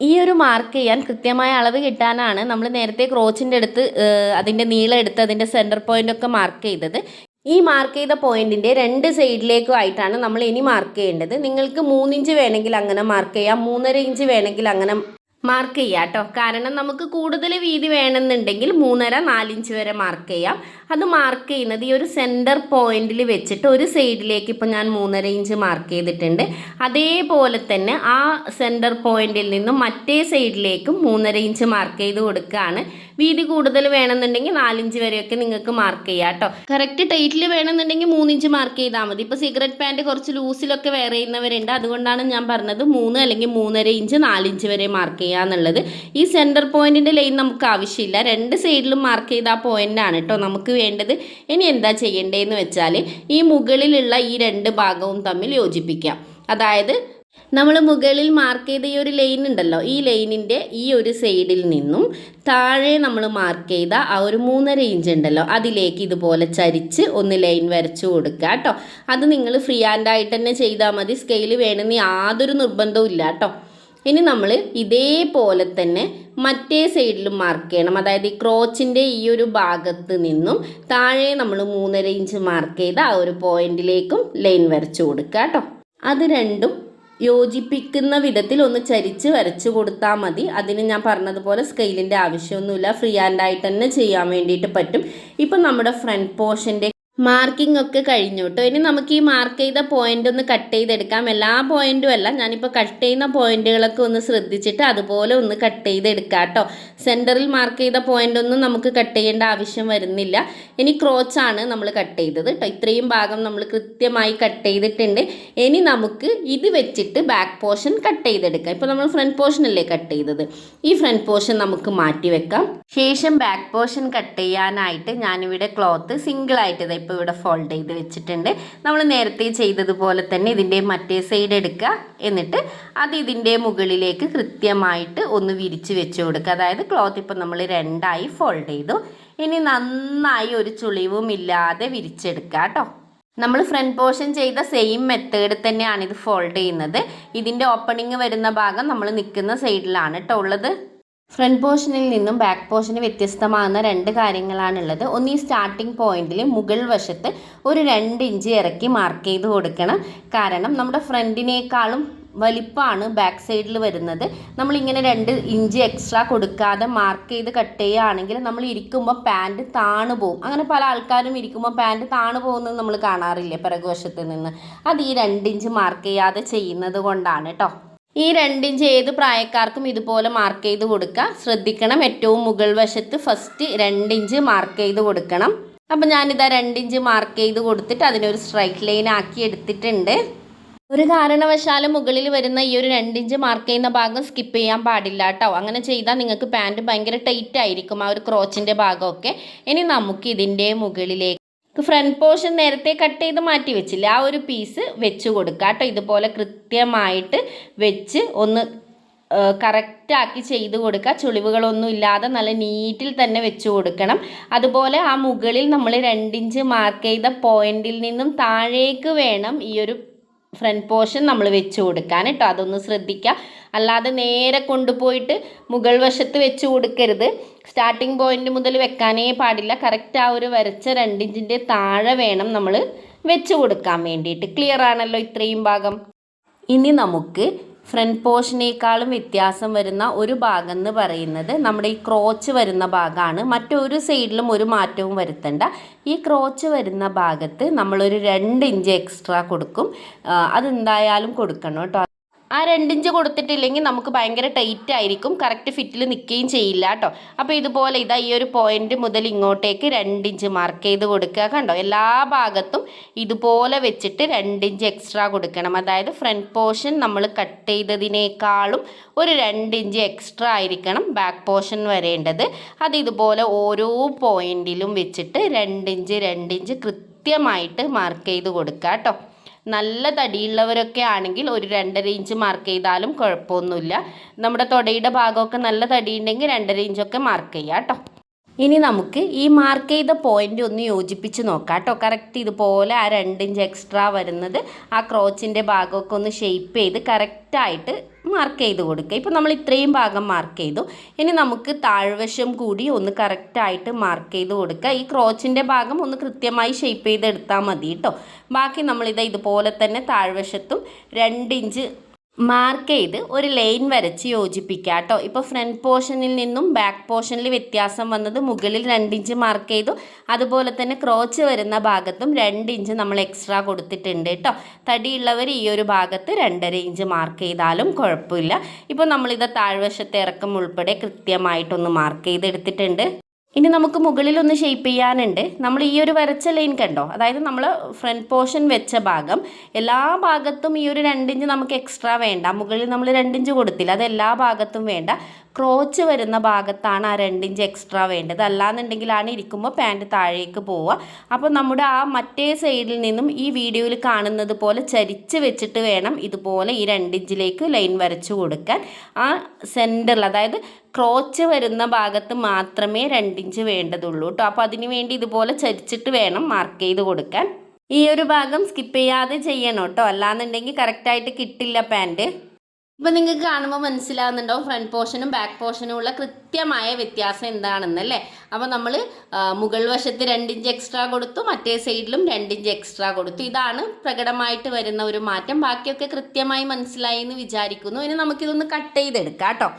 ഈ ഒരു മാർക്ക് ചെയ്യാൻ കൃത്യമായ അളവ് കിട്ടാനാണ് നമ്മൾ നേരത്തെ ക്രോച്ചിന്റെ അടുത്ത് അതിന്റെ നീളം എടുത്ത് അതിന്റെ സെന്റർ പോയിന്റ് ഒക്കെ മാർക്ക് ചെയ്തത്. ഈ മാർക്ക് ചെയ്ത പോയിന്റിന്റെ രണ്ട് സൈഡിലേക്കും ആയിട്ടാണ് നമ്മൾ ഇനി മാർക്ക് ചെയ്യേണ്ടത്. നിങ്ങൾക്ക് മൂന്നിഞ്ച് വേണമെങ്കിൽ അങ്ങനെ മാർക്ക് ചെയ്യാം മൂന്നര ഇഞ്ച് വേണമെങ്കിൽ അങ്ങനെ മാർക്ക് ചെയ്യാം കേട്ടോ കാരണം നമുക്ക് കൂടുതൽ വീതി വേണമെന്നുണ്ടെങ്കിൽ മൂന്നര നാലിഞ്ച് വരെ മാർക്ക് ചെയ്യാം. അത് മാർക്ക് ചെയ്യുന്നത് ഈ ഒരു സെന്റർ പോയിന്റിൽ വെച്ചിട്ട് ഒരു സൈഡിലേക്ക് ഇപ്പോൾ ഞാൻ മൂന്നര ഇഞ്ച് മാർക്ക് ചെയ്തിട്ടുണ്ട്. അതേപോലെ തന്നെ ആ സെന്റർ പോയിന്റിൽ നിന്നും മറ്റേ സൈഡിലേക്കും മൂന്നര ഇഞ്ച് മാർക്ക് ചെയ്ത് കൊടുക്കുകയാണ് വീതി കൂടുതൽ വേണമെന്നുണ്ടെങ്കിൽ നാലിഞ്ച് വരെയൊക്കെ നിങ്ങൾക്ക് മാർക്ക് ചെയ്യാം കേട്ടോ. കറക്റ്റ് ടൈറ്റിൽ വേണമെന്നുണ്ടെങ്കിൽ മൂന്നിഞ്ച് മാർക്ക് ചെയ്താൽ മതി. ഇപ്പോൾ സിഗരറ്റ് പാന്റ് കുറച്ച് ലൂസിലൊക്കെ വെയർ ചെയ്യുന്നവരുണ്ട്. അതുകൊണ്ടാണ് ഞാൻ പറഞ്ഞത് മൂന്ന് അല്ലെങ്കിൽ മൂന്നര ഇഞ്ച് നാലിഞ്ച് വരെ മാർക്ക് ചെയ്യുക എന്നുള്ളത്. ഈ സെന്റർ പോയിന്റിന്റെ ലൈൻ നമുക്ക് ആവശ്യമില്ല. രണ്ട് സൈഡിലും മാർക്ക് ചെയ്ത ആ ആണ് കേട്ടോ നമുക്ക് വേണ്ടത്. ഇനി എന്താ ചെയ്യേണ്ടതെന്ന് വെച്ചാൽ ഈ മുകളിലുള്ള ഈ രണ്ട് ഭാഗവും തമ്മിൽ യോജിപ്പിക്കാം. അതായത് നമ്മൾ മുകളിൽ മാർക്ക് ചെയ്ത ഈ ഒരു ലൈൻ ഉണ്ടല്ലോ ഈ ലൈനിന്റെ ഈ ഒരു സൈഡിൽ നിന്നും താഴെ നമ്മൾ മാർക്ക് ചെയ്ത ആ ഒരു മൂന്നര ഇഞ്ച് ഉണ്ടല്ലോ അതിലേക്ക് ഇതുപോലെ ചരിച്ച് ഒന്ന് ലൈൻ വരച്ചു കൊടുക്കുക കേട്ടോ. അത് നിങ്ങൾ ഫ്രീ ഹാൻഡ് ആയിട്ട് തന്നെ ചെയ്താൽ മതി സ്കെയിൽ വേണമെന്ന് യാതൊരു നിർബന്ധവും ഇല്ല കേട്ടോ. ഇനി നമ്മൾ ഇതേപോലെ തന്നെ മറ്റേ സൈഡിലും മാർക്ക് ചെയ്യണം. അതായത് ഈ ക്രോച്ചിന്റെ ഈ ഒരു ഭാഗത്ത് നിന്നും താഴെ നമ്മൾ മൂന്നര ഇഞ്ച് മാർക്ക് ചെയ്ത ആ ഒരു പോയിന്റിലേക്കും ലൈൻ വരച്ചു കൊടുക്കുക കേട്ടോ. അത് രണ്ടും യോജിപ്പിക്കുന്ന വിധത്തിൽ ഒന്ന് ചരിച്ച് വരച്ചു കൊടുത്താൽ മതി. അതിന് ഞാൻ പറഞ്ഞതുപോലെ സ്കെയിലിന്റെ ആവശ്യമൊന്നുമില്ല. ഫ്രീ ഹാൻഡായിട്ട് തന്നെ ചെയ്യാൻ വേണ്ടിയിട്ട് പറ്റും. ഇപ്പം നമ്മുടെ ഫ്രണ്ട് പോർഷന്റെ മാർക്കിംഗ് ഒക്കെ കഴിഞ്ഞു കേട്ടോ ഇനി നമുക്ക് ഈ മാർക്ക് ചെയ്ത പോയിന്റ് ഒന്ന് കട്ട് ചെയ്തെടുക്കാം. എല്ലാ പോയിന്റും അല്ല ഞാനിപ്പോൾ കട്ട് ചെയ്യുന്ന പോയിന്റുകളൊക്കെ ഒന്ന് ശ്രദ്ധിച്ചിട്ട് അതുപോലെ ഒന്ന് കട്ട് ചെയ്തെടുക്കാം കേട്ടോ സെന്ററിൽ മാർക്ക് ചെയ്ത പോയിന്റ് ഒന്നും നമുക്ക് കട്ട് ചെയ്യേണ്ട ആവശ്യം വരുന്നില്ല. ഇനി ക്രോച്ചാണ് നമ്മൾ കട്ട് ചെയ്തത് കേട്ടോ ഇത്രയും ഭാഗം നമ്മൾ കൃത്യമായി കട്ട് ചെയ്തിട്ടുണ്ട്. ഇനി നമുക്ക് ഇത് വെച്ചിട്ട് ബാക്ക് പോർഷൻ കട്ട് ചെയ്തെടുക്കാം. ഇപ്പോൾ നമ്മൾ ഫ്രണ്ട് പോർഷൻ അല്ലേ കട്ട് ചെയ്തത്? ഈ ഫ്രണ്ട് പോർഷൻ നമുക്ക് മാറ്റി വെക്കാം. ശേഷം ബാക്ക് പോർഷൻ കട്ട് ചെയ്യാനായിട്ട് ഞാനിവിടെ ക്ലോത്ത് സിംഗിൾ ഇപ്പോൾ ഇവിടെ ഫോൾഡ് ചെയ്ത് വെച്ചിട്ടുണ്ട്. നമ്മൾ നേരത്തെ ചെയ്തതുപോലെ തന്നെ ഇതിന്റെ മറ്റേ സൈഡ് എടുക്കുക. എന്നിട്ട് അത് ഇതിന്റെ മുകളിലേക്ക് കൃത്യമായിട്ട് ഒന്ന് വിരിച്ച് വെച്ച് കൊടുക്കുക. അതായത് ക്ലോത്ത് ഇപ്പോൾ നമ്മൾ രണ്ടായി ഫോൾഡ് ചെയ്തു. ഇനി നന്നായി ഒരു ചുളിവും ഇല്ലാതെ വിരിച്ചെടുക്കുക കേട്ടോ. നമ്മൾ ഫ്രണ്ട് പോർഷൻ ചെയ്ത സെയിം മെത്തേഡ് തന്നെയാണ് ഇത് ഫോൾഡ് ചെയ്യുന്നത്. ഇതിന്റെ ഓപ്പണിങ് വരുന്ന ഭാഗം നമ്മൾ നിൽക്കുന്ന സൈഡിലാണ് കേട്ടോ ഉള്ളത്. ഫ്രണ്ട് പോർഷനിൽ നിന്നും ബാക്ക് പോർഷന് വ്യത്യസ്തമാകുന്ന രണ്ട് കാര്യങ്ങളാണുള്ളത്. ഒന്ന് ഈ സ്റ്റാർട്ടിംഗ് പോയിന്റിൽ മുകൾ വശത്ത് ഒരു രണ്ട് ഇഞ്ച് ഇറക്കി മാർക്ക് ചെയ്ത് കൊടുക്കണം. കാരണം നമ്മുടെ ഫ്രണ്ടിനേക്കാളും വലിപ്പമാണ് ബാക്ക് സൈഡിൽ വരുന്നത്. നമ്മളിങ്ങനെ രണ്ട് ഇഞ്ച് എക്സ്ട്രാ കൊടുക്കാതെ മാർക്ക് ചെയ്ത് കട്ട് ചെയ്യുകയാണെങ്കിൽ നമ്മൾ ഇരിക്കുമ്പോൾ പാന്റ് താണു പോകും അങ്ങനെ പല ആൾക്കാരും ഇരിക്കുമ്പോൾ പാന്റ് താണു പോകുന്നത് നമ്മൾ കാണാറില്ലേ പിറകുവശത്ത് നിന്ന്. അത് ഈ രണ്ട് ഇഞ്ച് മാർക്ക് ചെയ്യാതെ ചെയ്യുന്നത് കൊണ്ടാണ് കേട്ടോ ഈ രണ്ടിഞ്ച് ഏത് പ്രായക്കാർക്കും ഇതുപോലെ മാർക്ക് ചെയ്ത് കൊടുക്കുക. ശ്രദ്ധിക്കണം. ഏറ്റവും മുകൾ വശത്ത് ഫസ്റ്റ് രണ്ടിഞ്ച് മാർക്ക് ചെയ്ത് കൊടുക്കണം. അപ്പം ഞാനിതാ രണ്ടിഞ്ച് മാർക്ക് ചെയ്ത് കൊടുത്തിട്ട് അതിനൊരു സ്ട്രൈറ്റ് ലൈൻ ആക്കി എടുത്തിട്ടുണ്ട്. ഒരു കാരണവശാലും മുകളിൽ വരുന്ന ഈ ഒരു രണ്ടിഞ്ച് മാർക്ക് ചെയ്യുന്ന ഭാഗം സ്കിപ്പ് ചെയ്യാൻ പാടില്ല കേട്ടോ അങ്ങനെ ചെയ്താൽ നിങ്ങൾക്ക് പാന്റ് ഭയങ്കര ടൈറ്റ് ആയിരിക്കും. ആ ഒരു ക്രോച്ചിന്റെ ഭാഗമൊക്കെ. ഇനി നമുക്ക് ഇതിന്റെ മുകളിലേക്ക് ഫ്രണ്ട് പോർഷൻ നേരത്തെ കട്ട് ചെയ്ത് മാറ്റി വെച്ചില്ല? ആ ഒരു പീസ് വെച്ച് കൊടുക്കുക കേട്ടോ. ഇതുപോലെ കൃത്യമായിട്ട് വെച്ച് ഒന്ന് കറക്റ്റാക്കി ചെയ്ത് കൊടുക്കുക. ചുളിവുകളൊന്നും ഇല്ലാതെ നല്ല നീറ്റിൽ തന്നെ വെച്ച് കൊടുക്കണം. അതുപോലെ ആ മുകളിൽ നമ്മൾ രണ്ടിഞ്ച് മാർക്ക് ചെയ്ത പോയിന്റിൽ നിന്നും താഴേക്ക് വേണം ഈ ഒരു ഫ്രണ്ട് പോർഷൻ നമ്മൾ വെച്ച് കൊടുക്കാൻ കേട്ടോ. അതൊന്ന് ശ്രദ്ധിക്കുക അല്ലാതെ നേരെ കൊണ്ടുപോയിട്ട് മുകൾ വശത്ത് വെച്ച് കൊടുക്കരുത്. സ്റ്റാർട്ടിംഗ് പോയിന്റ് മുതൽ വെക്കാനേ പാടില്ല. കറക്റ്റ് ആ ഒരു വരച്ച രണ്ടിഞ്ചിന്റെ താഴെ വേണം നമ്മൾ വെച്ച് കൊടുക്കാൻ വേണ്ടിയിട്ട്. ക്ലിയർ ആണല്ലോ ഇത്രയും ഭാഗം? ഇനി നമുക്ക് ഫ്രണ്ട് പോർഷനേക്കാളും വ്യത്യാസം വരുന്ന ഒരു ഭാഗം എന്ന് പറയുന്നത് നമ്മുടെ ഈ ക്രോച്ച് വരുന്ന ഭാഗമാണ് മറ്റൊരു സൈഡിലും ഒരു മാറ്റവും വരുത്തണ്ട. ഈ ക്രോച്ച് വരുന്ന ഭാഗത്ത് നമ്മളൊരു രണ്ട് ഇഞ്ച് എക്സ്ട്രാ കൊടുക്കും. അതെന്തായാലും കൊടുക്കണം കേട്ടോ. ആ രണ്ടിഞ്ച് കൊടുത്തിട്ടില്ലെങ്കിൽ നമുക്ക് ഭയങ്കര ടൈറ്റ് ആയിരിക്കും. കറക്റ്റ് ഫിറ്റിൽ നിൽക്കുകയും ചെയ്യില്ല കേട്ടോ. അപ്പോൾ ഇതുപോലെ ഇതാ ഈ ഒരു പോയിന്റ് മുതൽ ഇങ്ങോട്ടേക്ക് രണ്ടിഞ്ച് മാർക്ക് ചെയ്ത് കൊടുക്കുക കണ്ടോ? എല്ലാ ഭാഗത്തും ഇതുപോലെ വെച്ചിട്ട് രണ്ടിഞ്ച് എക്സ്ട്രാ കൊടുക്കണം. അതായത് ഫ്രണ്ട് പോർഷൻ നമ്മൾ കട്ട് ചെയ്തതിനേക്കാളും ഒരു രണ്ടിഞ്ച് എക്സ്ട്രാ ആയിരിക്കണം ബാക്ക് പോർഷൻ വരേണ്ടത്. അത് ഇതുപോലെ ഓരോ പോയിന്റിലും വെച്ചിട്ട് രണ്ടിഞ്ച് രണ്ടിഞ്ച് കൃത്യമായിട്ട് മാർക്ക് ചെയ്ത് കൊടുക്കുക കേട്ടോ. നല്ല തടിയുള്ളവരൊക്കെ ആണെങ്കിൽ ഒരു രണ്ടര ഇഞ്ച് മാർക്ക് ചെയ്താലും കുഴപ്പമൊന്നുമില്ല. നമ്മുടെ തൊടയുടെ ഭാഗമൊക്കെ നല്ല തടിയുണ്ടെങ്കിൽ രണ്ടര ഇഞ്ചൊക്കെ മാർക്ക് ചെയ്യാം കേട്ടോ. ഇനി നമുക്ക് ഈ മാർക്ക് ചെയ്ത പോയിന്റ് ഒന്ന് യോജിപ്പിച്ച് നോക്കാം കേട്ടോ കറക്റ്റ് ഇതുപോലെ ആ രണ്ട് ഇഞ്ച് എക്സ്ട്രാ വരുന്നത് ആ ക്രോച്ചിന്റെ ഭാഗമൊക്കെ ഒന്ന് ഷെയ്പ്പ് ചെയ്ത് കറക്റ്റായിട്ട് മാർക്ക് ചെയ്ത് കൊടുക്കുക. ഇപ്പോൾ നമ്മൾ ഇത്രയും ഭാഗം മാർക്ക് ചെയ്തു. ഇനി നമുക്ക് താഴ്വശം കൂടി ഒന്ന് കറക്റ്റായിട്ട് മാർക്ക് ചെയ്ത് കൊടുക്കുക. ഈ ക്രോച്ചിന്റെ ഭാഗം ഒന്ന് കൃത്യമായി ഷേപ്പ് ചെയ്തെടുത്താൽ മതി കേട്ടോ ബാക്കി നമ്മളിത് ഇതുപോലെ തന്നെ താഴ്വശത്തും രണ്ട് ഇഞ്ച് മാർക്ക് ചെയ്ത് ഒരു ലൈൻ വരച്ച് യോജിപ്പിക്കുക കേട്ടോ. ഇപ്പോൾ ഫ്രണ്ട് പോർഷനിൽ നിന്നും ബാക്ക് പോർഷനിൽ വ്യത്യാസം വന്നത് മുകളിൽ രണ്ട് ഇഞ്ച് മാർക്ക് ചെയ്തു. അതുപോലെ തന്നെ ക്രോച്ച് വരുന്ന ഭാഗത്തും രണ്ട് ഇഞ്ച് നമ്മൾ എക്സ്ട്രാ കൊടുത്തിട്ടുണ്ട് കേട്ടോ. തടിയുള്ളവർ ഈ ഒരു ഭാഗത്ത് രണ്ടര ഇഞ്ച് മാർക്ക് ചെയ്താലും കുഴപ്പമില്ല. ഇപ്പോൾ നമ്മളിത് താഴ്വശത്തെ ഇറക്കം ഉൾപ്പെടെ കൃത്യമായിട്ടൊന്ന് മാർക്ക് ചെയ്തെടുത്തിട്ടുണ്ട്. ഇനി നമുക്ക് മുകളിലൊന്ന് ഷെയ്പ്പ് ചെയ്യാനുണ്ട്. നമ്മൾ ഈ ഒരു വരച്ച ലൈൻ കണ്ടോ? അതായത് നമ്മൾ ഫ്രണ്ട് പോർഷൻ വെച്ച ഭാഗം. എല്ലാ ഭാഗത്തും ഈ ഒരു രണ്ടിഞ്ച് നമുക്ക് എക്സ്ട്രാ വേണ്ട. മുകളിൽ നമ്മൾ രണ്ടിഞ്ച് കൊടുത്തില്ല. അത് എല്ലാ ഭാഗത്തും വേണ്ട. ക്രോച്ച് വരുന്ന ഭാഗത്താണ് ആ രണ്ടിഞ്ച് എക്സ്ട്രാ വേണ്ടത്. അല്ലാന്നുണ്ടെങ്കിലാണ് ഇരിക്കുമ്പോൾ പാന്റ് താഴേക്ക് പോവുക. അപ്പോൾ നമ്മുടെ ആ മറ്റേ സൈഡിൽ നിന്നും ഈ വീഡിയോയിൽ കാണുന്നത് പോലെ ചരിച്ച് വെച്ചിട്ട് വേണം ഇതുപോലെ ഈ രണ്ടിഞ്ചിലേക്ക് ലൈൻ വരച്ചു കൊടുക്കാൻ. ആ സെന്ററിൽ അതായത് ക്രോച്ച് വരുന്ന ഭാഗത്ത് മാത്രമേ രണ്ടിഞ്ച് വേണ്ടതുള്ളൂ കേട്ടോ. അപ്പോൾ അതിന് വേണ്ടി ഇതുപോലെ ചരിച്ചിട്ട് വേണം മാർക്ക് ചെയ്ത് കൊടുക്കാൻ. ഈ ഒരു ഭാഗം സ്കിപ്പ് ചെയ്യാതെ ചെയ്യണം കേട്ടോ. അല്ലാന്നുണ്ടെങ്കിൽ കറക്റ്റായിട്ട് കിട്ടില്ല പാന്റ് ഇപ്പം നിങ്ങൾക്ക് കാണുമ്പോൾ മനസ്സിലാകുന്നുണ്ടാവും ഫ്രണ്ട് പോർഷനും ബാക്ക് പോർഷനും ഉള്ള കൃത്യമായ വ്യത്യാസം എന്താണെന്നല്ലേ? അപ്പോൾ നമ്മൾ മുകൾ വശത്ത് രണ്ടിഞ്ച് എക്സ്ട്രാ കൊടുത്തു മറ്റേ സൈഡിലും രണ്ടിഞ്ച് എക്സ്ട്രാ കൊടുത്തു. ഇതാണ് പ്രകടമായിട്ട് വരുന്ന ഒരു മാറ്റം. ബാക്കിയൊക്കെ കൃത്യമായി മനസ്സിലായി എന്ന് വിചാരിക്കുന്നു. ഇനി നമുക്കിതൊന്ന് കട്ട് ചെയ്തെടുക്കാം കേട്ടോ.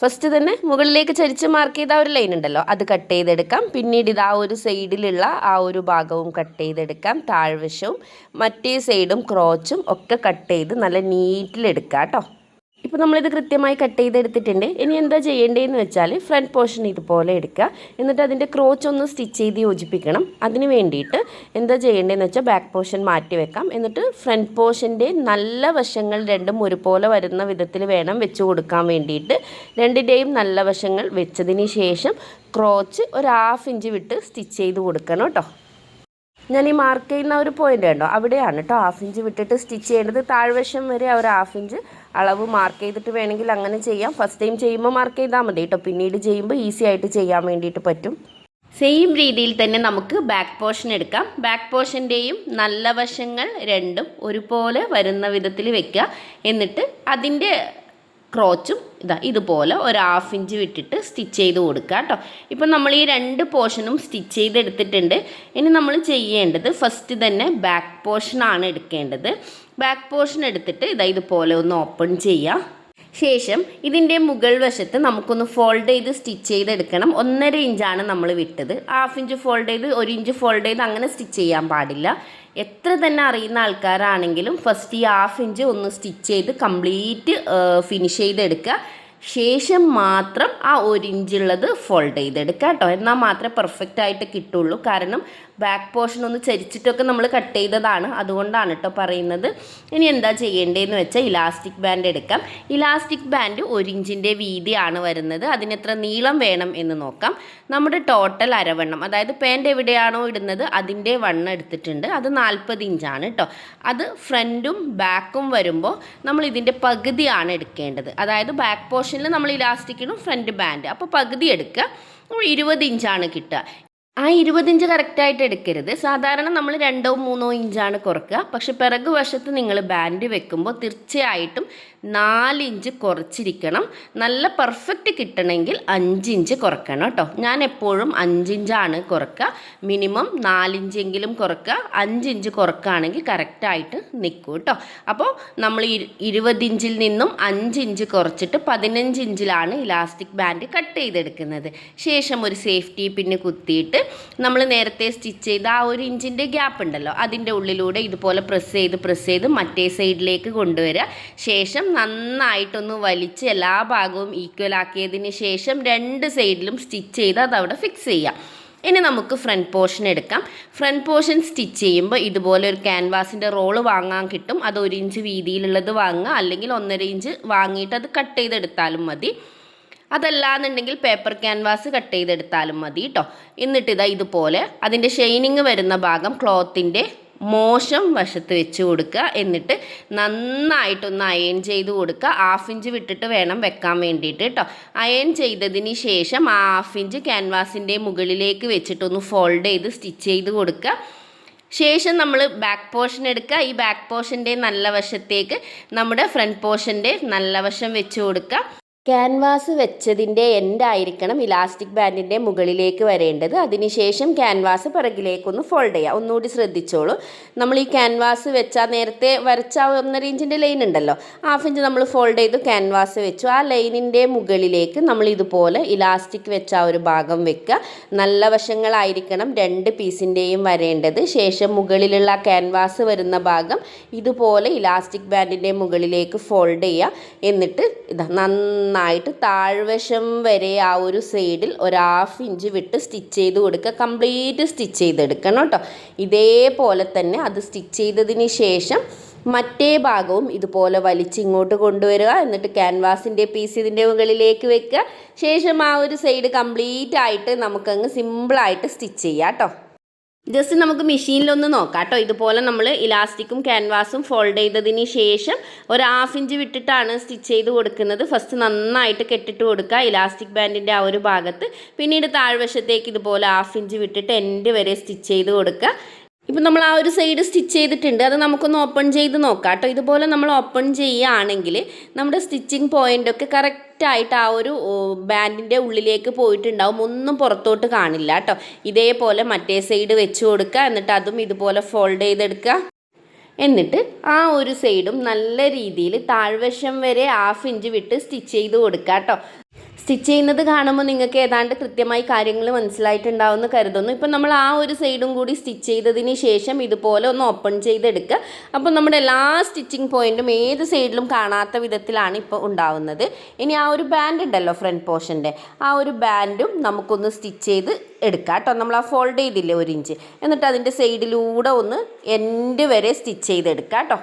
ഫസ്റ്റ് തന്നെ മുകളിലേക്ക് ചരിച്ച് മാർക്ക് ചെയ്ത ഒരു ലൈൻ ഉണ്ടല്ലോ. അത് കട്ട് ചെയ്തെടുക്കാം. പിന്നീട് ഇത് ആ ഒരു സൈഡിലുള്ള ആ ഒരു ഭാഗവും കട്ട് ചെയ്തെടുക്കാം. താഴ്വശവും മറ്റേ സൈഡും ക്രോച്ചും ഒക്കെ കട്ട് ചെയ്ത് നല്ല നീറ്റിലെടുക്കാം കേട്ടോ. ഇപ്പോൾ നമ്മളിത് കൃത്യമായി കട്ട് ചെയ്തെടുത്തിട്ടുണ്ട്. ഇനി എന്താ ചെയ്യേണ്ടതെന്ന് വെച്ചാൽ ഫ്രണ്ട് പോർഷൻ ഇതുപോലെ എടുക്കുക. എന്നിട്ട് അതിന്റെ ക്രോച്ച് ഒന്ന് സ്റ്റിച്ച് ചെയ്ത് യോജിപ്പിക്കണം. അതിന് വേണ്ടിയിട്ട് എന്താ ചെയ്യേണ്ടതെന്ന് വെച്ചാൽ ബാക്ക് പോർഷൻ മാറ്റി വെക്കാം. എന്നിട്ട് ഫ്രണ്ട് പോർഷന്റെ നല്ല വശങ്ങൾ രണ്ടും ഒരുപോലെ വരുന്ന വിധത്തിൽ വേണം വെച്ച് കൊടുക്കാൻ വേണ്ടിയിട്ട്. രണ്ടിന്റെയും നല്ല വശങ്ങൾ വെച്ചതിന് ശേഷം ക്രോച്ച് ഒരു ഹാഫ് ഇഞ്ച് വിട്ട് സ്റ്റിച്ച് ചെയ്ത് കൊടുക്കണം കേട്ടോ. ഞാൻ ഈ മാർക്ക് ചെയ്യുന്ന ഒരു പോയിന്റ് കണ്ടോ? അവിടെയാണ് കേട്ടോ ഹാഫ് ഇഞ്ച് വിട്ടിട്ട് സ്റ്റിച്ച് ചെയ്യേണ്ടത് താഴ്വശം വരെ ഒരു ഹാഫ് ഇഞ്ച് അളവ് മാർക്ക് ചെയ്തിട്ട് വേണമെങ്കിൽ അങ്ങനെ ചെയ്യാം. ഫസ്റ്റ് ടൈം ചെയ്യുമ്പോൾ മാർക്ക് ചെയ്താൽ മതി കേട്ടോ പിന്നീട് ചെയ്യുമ്പോൾ ഈസി ആയിട്ട് ചെയ്യാൻ വേണ്ടിയിട്ട് പറ്റും. സെയിം രീതിയിൽ തന്നെ നമുക്ക് ബാക്ക് പോർഷൻ എടുക്കാം. ബാക്ക് പോർഷന്റെയും നല്ല വശങ്ങൾ രണ്ടും ഒരുപോലെ വരുന്ന വിധത്തിൽ വെക്കുക. എന്നിട്ട് അതിന്റെ ക്രോച്ചും ഇതാ ഇതുപോലെ ഒരു ഹാഫ് ഇഞ്ച് വിട്ടിട്ട് സ്റ്റിച്ച് ചെയ്ത് കൊടുക്കുക കേട്ടോ. ഇപ്പം നമ്മൾ ഈ രണ്ട് പോർഷനും സ്റ്റിച്ച് ചെയ്തെടുത്തിട്ടുണ്ട്. ഇനി നമ്മൾ ചെയ്യേണ്ടത് ഫസ്റ്റ് തന്നെ ബാക്ക് പോർഷനാണ് എടുക്കേണ്ടത്. ബാക്ക് പോർഷൻ എടുത്തിട്ട് ഇതാ ഇതുപോലെ ഒന്ന് ഓപ്പൺ ചെയ്യാം ശേഷം ഇതിന്റെ മുകൾ വശത്ത് നമുക്കൊന്ന് ഫോൾഡ് ചെയ്ത് സ്റ്റിച്ച് ചെയ്തെടുക്കണം. ഒന്നര ഇഞ്ചാണ് നമ്മൾ വിട്ടത്. ഹാഫ് ഇഞ്ച് ഫോൾഡ് ചെയ്ത് ഒരു ഇഞ്ച് ഫോൾഡ് ചെയ്ത് അങ്ങനെ സ്റ്റിച്ച് ചെയ്യാൻ പാടില്ല. എത്ര തന്നെ അറിയുന്ന ആൾക്കാരാണെങ്കിലും ഫസ്റ്റ് ഈ ഹാഫ് ഇഞ്ച് ഒന്ന് സ്റ്റിച്ച് ചെയ്ത് കംപ്ലീറ്റ് ഫിനിഷ് ചെയ്തെടുക്കുക. ശേഷം മാത്രം ആ ഒരു ഇഞ്ചുള്ളത് ഫോൾഡ് ചെയ്തെടുക്കുക കേട്ടോ. എന്നാൽ മാത്രമേ പെർഫെക്റ്റ് ആയിട്ട് കിട്ടുള്ളൂ. കാരണം ബാക്ക് പോർഷൻ ഒന്ന് ചരിച്ചിട്ടൊക്കെ നമ്മൾ കട്ട് ചെയ്തതാണ്. അതുകൊണ്ടാണ് കേട്ടോ പറയുന്നത്. ഇനി എന്താ ചെയ്യേണ്ടതെന്ന് വെച്ചാൽ ഇലാസ്റ്റിക് ബാൻഡ് എടുക്കാം. ഇലാസ്റ്റിക് ബാൻഡ് ഒരു ഇഞ്ചിന്റെ വീതിയാണ് വരുന്നത്. അതിനെത്ര നീളം വേണം എന്ന് നോക്കാം. നമ്മുടെ ടോട്ടൽ അരവണ്ണം അതായത് പാന്റ് എവിടെയാണോ ഇടുന്നത് അതിന്റെ വണ്ണം എടുത്തിട്ടുണ്ട്. അത് നാൽപ്പത് ഇഞ്ചാണ് കേട്ടോ അത് ഫ്രണ്ടും ബാക്കും വരുമ്പോൾ നമ്മൾ ഇതിന്റെ പകുതിയാണ് എടുക്കേണ്ടത്. അതായത് ബാക്ക് പോർഷനിൽ നമ്മൾ ഇലാസ്റ്റിക്കിനും ഫ്രണ്ട് ബാൻഡ് അപ്പോൾ പകുതി എടുക്കുക. ഇരുപത് ഇഞ്ചാണ് കിട്ടുക. ആ ഇരുപത് ഇഞ്ച് കറക്റ്റായിട്ട് എടുക്കരുത്. സാധാരണ നമ്മൾ രണ്ടോ മൂന്നോ ഇഞ്ചാണ് കുറക്കുക. പക്ഷെ പിറകു വശത്ത് നിങ്ങൾ ബാൻഡ് വെക്കുമ്പോൾ തീർച്ചയായിട്ടും നാല് ഇഞ്ച് കുറച്ചിരിക്കണം. നല്ല പെർഫെക്റ്റ് കിട്ടണമെങ്കിൽ അഞ്ചിഞ്ച് കുറക്കണം കേട്ടോ ഞാൻ എപ്പോഴും അഞ്ചിഞ്ചാണ് കുറക്കുക. മിനിമം നാലിഞ്ചെങ്കിലും കുറക്കുക. അഞ്ചിഞ്ച് കുറക്കുകയാണെങ്കിൽ കറക്റ്റായിട്ട് നിൽക്കും കേട്ടോ അപ്പോൾ നമ്മൾ ഇരു- ഇരുപതിഞ്ചിൽ നിന്നും അഞ്ചിഞ്ച് കുറച്ചിട്ട് പതിനഞ്ച് ഇഞ്ചിലാണ് ഇലാസ്റ്റിക് ബാൻഡ് കട്ട് ചെയ്തെടുക്കുന്നത്. ശേഷം ഒരു സേഫ്റ്റി പിന്നെ കുത്തിയിട്ട് നമ്മൾ നേരത്തെ സ്റ്റിച്ച് ചെയ്ത ആ ഒരു ഇഞ്ചിന്റെ ഗ്യാപ്പ് ഉണ്ടല്ലോ അതിന്റെ ഉള്ളിലൂടെ ഇതുപോലെ പ്രസ് ചെയ്ത് പ്രസ് ചെയ്ത് മറ്റേ സൈഡിലേക്ക് കൊണ്ടുവരിക. ശേഷം നന്നായിട്ടൊന്ന് വലിച്ച് എല്ലാ ഭാഗവും ഈക്വൽ ആക്കിയതിന് ശേഷം രണ്ട് സൈഡിലും സ്റ്റിച്ച് ചെയ്ത് അതവിടെ ഫിക്സ് ചെയ്യാം. ഇനി നമുക്ക് ഫ്രണ്ട് പോർഷൻ എടുക്കാം. ഫ്രണ്ട് പോർഷൻ സ്റ്റിച്ച് ചെയ്യുമ്പോൾ ഇതുപോലെ ഒരു ക്യാൻവാസിന്റെ റോൾ വാങ്ങാൻ കിട്ടും. അത് ഒരു ഇഞ്ച് വീതിയിലുള്ളത് വാങ്ങുക അല്ലെങ്കിൽ ഒന്നര ഇഞ്ച് വാങ്ങിയിട്ട് അത് കട്ട് ചെയ്തെടുത്താലും മതി. അതല്ലാന്നുണ്ടെങ്കിൽ പേപ്പർ ക്യാൻവാസ് കട്ട് ചെയ്തെടുത്താലും മതി കേട്ടോ എന്നിട്ട് ഇതാ ഇതുപോലെ അതിന്റെ ഷൈനിങ് വരുന്ന ഭാഗം ക്ലോത്തിന്റെ മോശം വശത്ത് വെച്ച് കൊടുക്കുക. എന്നിട്ട് നന്നായിട്ടൊന്ന് അയൺ ചെയ്ത് കൊടുക്കുക. ഹാഫ് ഇഞ്ച് വിട്ടിട്ട് വേണം വെക്കാൻ വേണ്ടിയിട്ട് കേട്ടോ. അയൺ ചെയ്തതിന് ശേഷം ആ ഹാഫ് ഇഞ്ച് ക്യാൻവാസിന്റെ മുകളിലേക്ക് വെച്ചിട്ടൊന്ന് ഫോൾഡ് ചെയ്ത് സ്റ്റിച്ച് ചെയ്ത് കൊടുക്കുക. ശേഷം നമ്മൾ ബാക്ക് പോർഷൻ എടുക്കുക. ഈ ബാക്ക് പോർഷന്റെ നല്ല വശത്തേക്ക് നമ്മുടെ ഫ്രണ്ട് പോർഷന്റെ നല്ല വശം വെച്ച് കൊടുക്കുക. ക്യാൻവാസ് വെച്ചതിന്റെ എൻഡായിരിക്കണം ഇലാസ്റ്റിക് ബാൻഡിന്റെ മുകളിലേക്ക് വരേണ്ടത്? അതിനുശേഷം ക്യാൻവാസ് പിറകിലേക്കൊന്ന് ഫോൾഡ് ചെയ്യുക ഒന്നുകൂടി ശ്രദ്ധിച്ചോളൂ. നമ്മൾ ഈ ക്യാൻവാസ് വെച്ചാൽ നേരത്തെ വരച്ച ഒന്നര ഇഞ്ചിന്റെ ലൈൻ ഉണ്ടല്ലോ ഹാഫ് ഇഞ്ച് നമ്മൾ ഫോൾഡ് ചെയ്ത് ക്യാൻവാസ് വെച്ചു. ആ ലൈനിന്റെ മുകളിലേക്ക് നമ്മൾ ഇതുപോലെ ഇലാസ്റ്റിക് വെച്ച ആ ഒരു ഭാഗം വെക്കുക. നല്ല വശങ്ങളായിരിക്കണം രണ്ട് പീസിന്റെയും വരേണ്ടത്. ശേഷം മുകളിലുള്ള ക്യാൻവാസ് വരുന്ന ഭാഗം ഇതുപോലെ ഇലാസ്റ്റിക് ബാൻഡിന്റെ മുകളിലേക്ക് ഫോൾഡ് ചെയ്യുക. എന്നിട്ട് ഇതാ നന്നായിട്ട് താഴ്വശം വരെ ആ ഒരു സൈഡിൽ ഒരു ഹാഫ് ഇഞ്ച് വിട്ട് സ്റ്റിച്ച് ചെയ്ത് കൊടുക്കുക. കംപ്ലീറ്റ് സ്റ്റിച്ച് ചെയ്തെടുക്കണം കേട്ടോ. ഇതേപോലെ തന്നെ അത് സ്റ്റിച്ച് ചെയ്തതിന് ശേഷം മറ്റേ ഭാഗവും ഇതുപോലെ വലിച്ച് ഇങ്ങോട്ട് കൊണ്ടുവരിക. എന്നിട്ട് ക്യാൻവാസിന്റെ പീസ് ഇതിന്റെ മുകളിലേക്ക് വെക്കുക. ശേഷം ആ ഒരു സൈഡ് കംപ്ലീറ്റ് ആയിട്ട് നമുക്കങ്ങ് സിമ്പിളായിട്ട് സ്റ്റിച്ച് ചെയ്യാം കേട്ടോ. ജസ്റ്റ് നമുക്ക് മെഷീനിലൊന്ന് നോക്കാം കേട്ടോ. ഇതുപോലെ നമ്മൾ ഇലാസ്റ്റിക്കും ക്യാൻവാസും ഫോൾഡ് ചെയ്തതിന് ശേഷം ഒരു ഹാഫ് ഇഞ്ച് വിട്ടിട്ടാണ് സ്റ്റിച്ച് ചെയ്ത് കൊടുക്കുന്നത്. ഫസ്റ്റ് നന്നായിട്ട് കെട്ടിട്ട് കൊടുക്കുക ഇലാസ്റ്റിക് ബാൻഡിന്റെ ആ ഒരു ഭാഗത്ത്. പിന്നീട് താഴ്വശത്തേക്ക് ഇതുപോലെ ഹാഫ് ഇഞ്ച് വിട്ടിട്ട് എൻഡ് വരെ സ്റ്റിച്ച് ചെയ്ത് കൊടുക്കുക. ഇപ്പം നമ്മൾ ആ ഒരു സൈഡ് സ്റ്റിച്ച് ചെയ്തിട്ടുണ്ട്. അത് നമുക്കൊന്ന് ഓപ്പൺ ചെയ്ത് നോക്കാം കേട്ടോ. ഇതുപോലെ നമ്മൾ ഓപ്പൺ ചെയ്യുകയാണെങ്കിൽ നമ്മുടെ സ്റ്റിച്ചിങ് പോയിന്റ് ഒക്കെ കറക്റ്റായിട്ട് ആ ഒരു ബാൻഡിന്റെ ഉള്ളിലേക്ക് പോയിട്ടുണ്ടാവും. ഒന്നും പുറത്തോട്ട് കാണില്ല കേട്ടോ. ഇതേപോലെ മറ്റേ സൈഡ് വെച്ച് കൊടുക്കുക. എന്നിട്ട് അതും ഇതുപോലെ ഫോൾഡ് ചെയ്തെടുക്കുക. എന്നിട്ട് ആ ഒരു സൈഡും നല്ല രീതിയിൽ താഴ്വശം വരെ ഹാഫ് ഇഞ്ച് വിട്ട് സ്റ്റിച്ച് ചെയ്ത് കൊടുക്കുക കേട്ടോ. സ്റ്റിച്ച് ചെയ്യുന്നത് കാണുമ്പോൾ നിങ്ങൾക്ക് ഏതാണ്ട് കൃത്യമായി കാര്യങ്ങൾ മനസ്സിലായിട്ടുണ്ടാവുമെന്ന് കരുതുന്നു. ഇപ്പം നമ്മൾ ആ ഒരു സൈഡും കൂടി സ്റ്റിച്ച് ചെയ്തതിന് ശേഷം ഇതുപോലെ ഒന്ന് ഓപ്പൺ ചെയ്തെടുക്കുക. അപ്പോൾ നമ്മുടെ എല്ലാ സ്റ്റിച്ചിങ് പോയിന്റും ഏത് സൈഡിലും കാണാത്ത വിധത്തിലാണ് ഇപ്പോൾ ഉണ്ടാവുന്നത്. ഇനി ആ ഒരു ബാൻഡ് ഉണ്ടല്ലോ ഫ്രണ്ട് പോർഷന്റെ ആ ഒരു ബാൻഡും നമുക്കൊന്ന് സ്റ്റിച്ച് ചെയ്ത് എടുക്കാം കേട്ടോ. നമ്മൾ ആ ഫോൾഡ് ചെയ്തില്ലേ ഒരു ഇഞ്ച് എന്നിട്ട് അതിന്റെ സൈഡിലൂടെ ഒന്ന് എൻഡ് വരെ സ്റ്റിച്ച് ചെയ്തെടുക്കാം കേട്ടോ.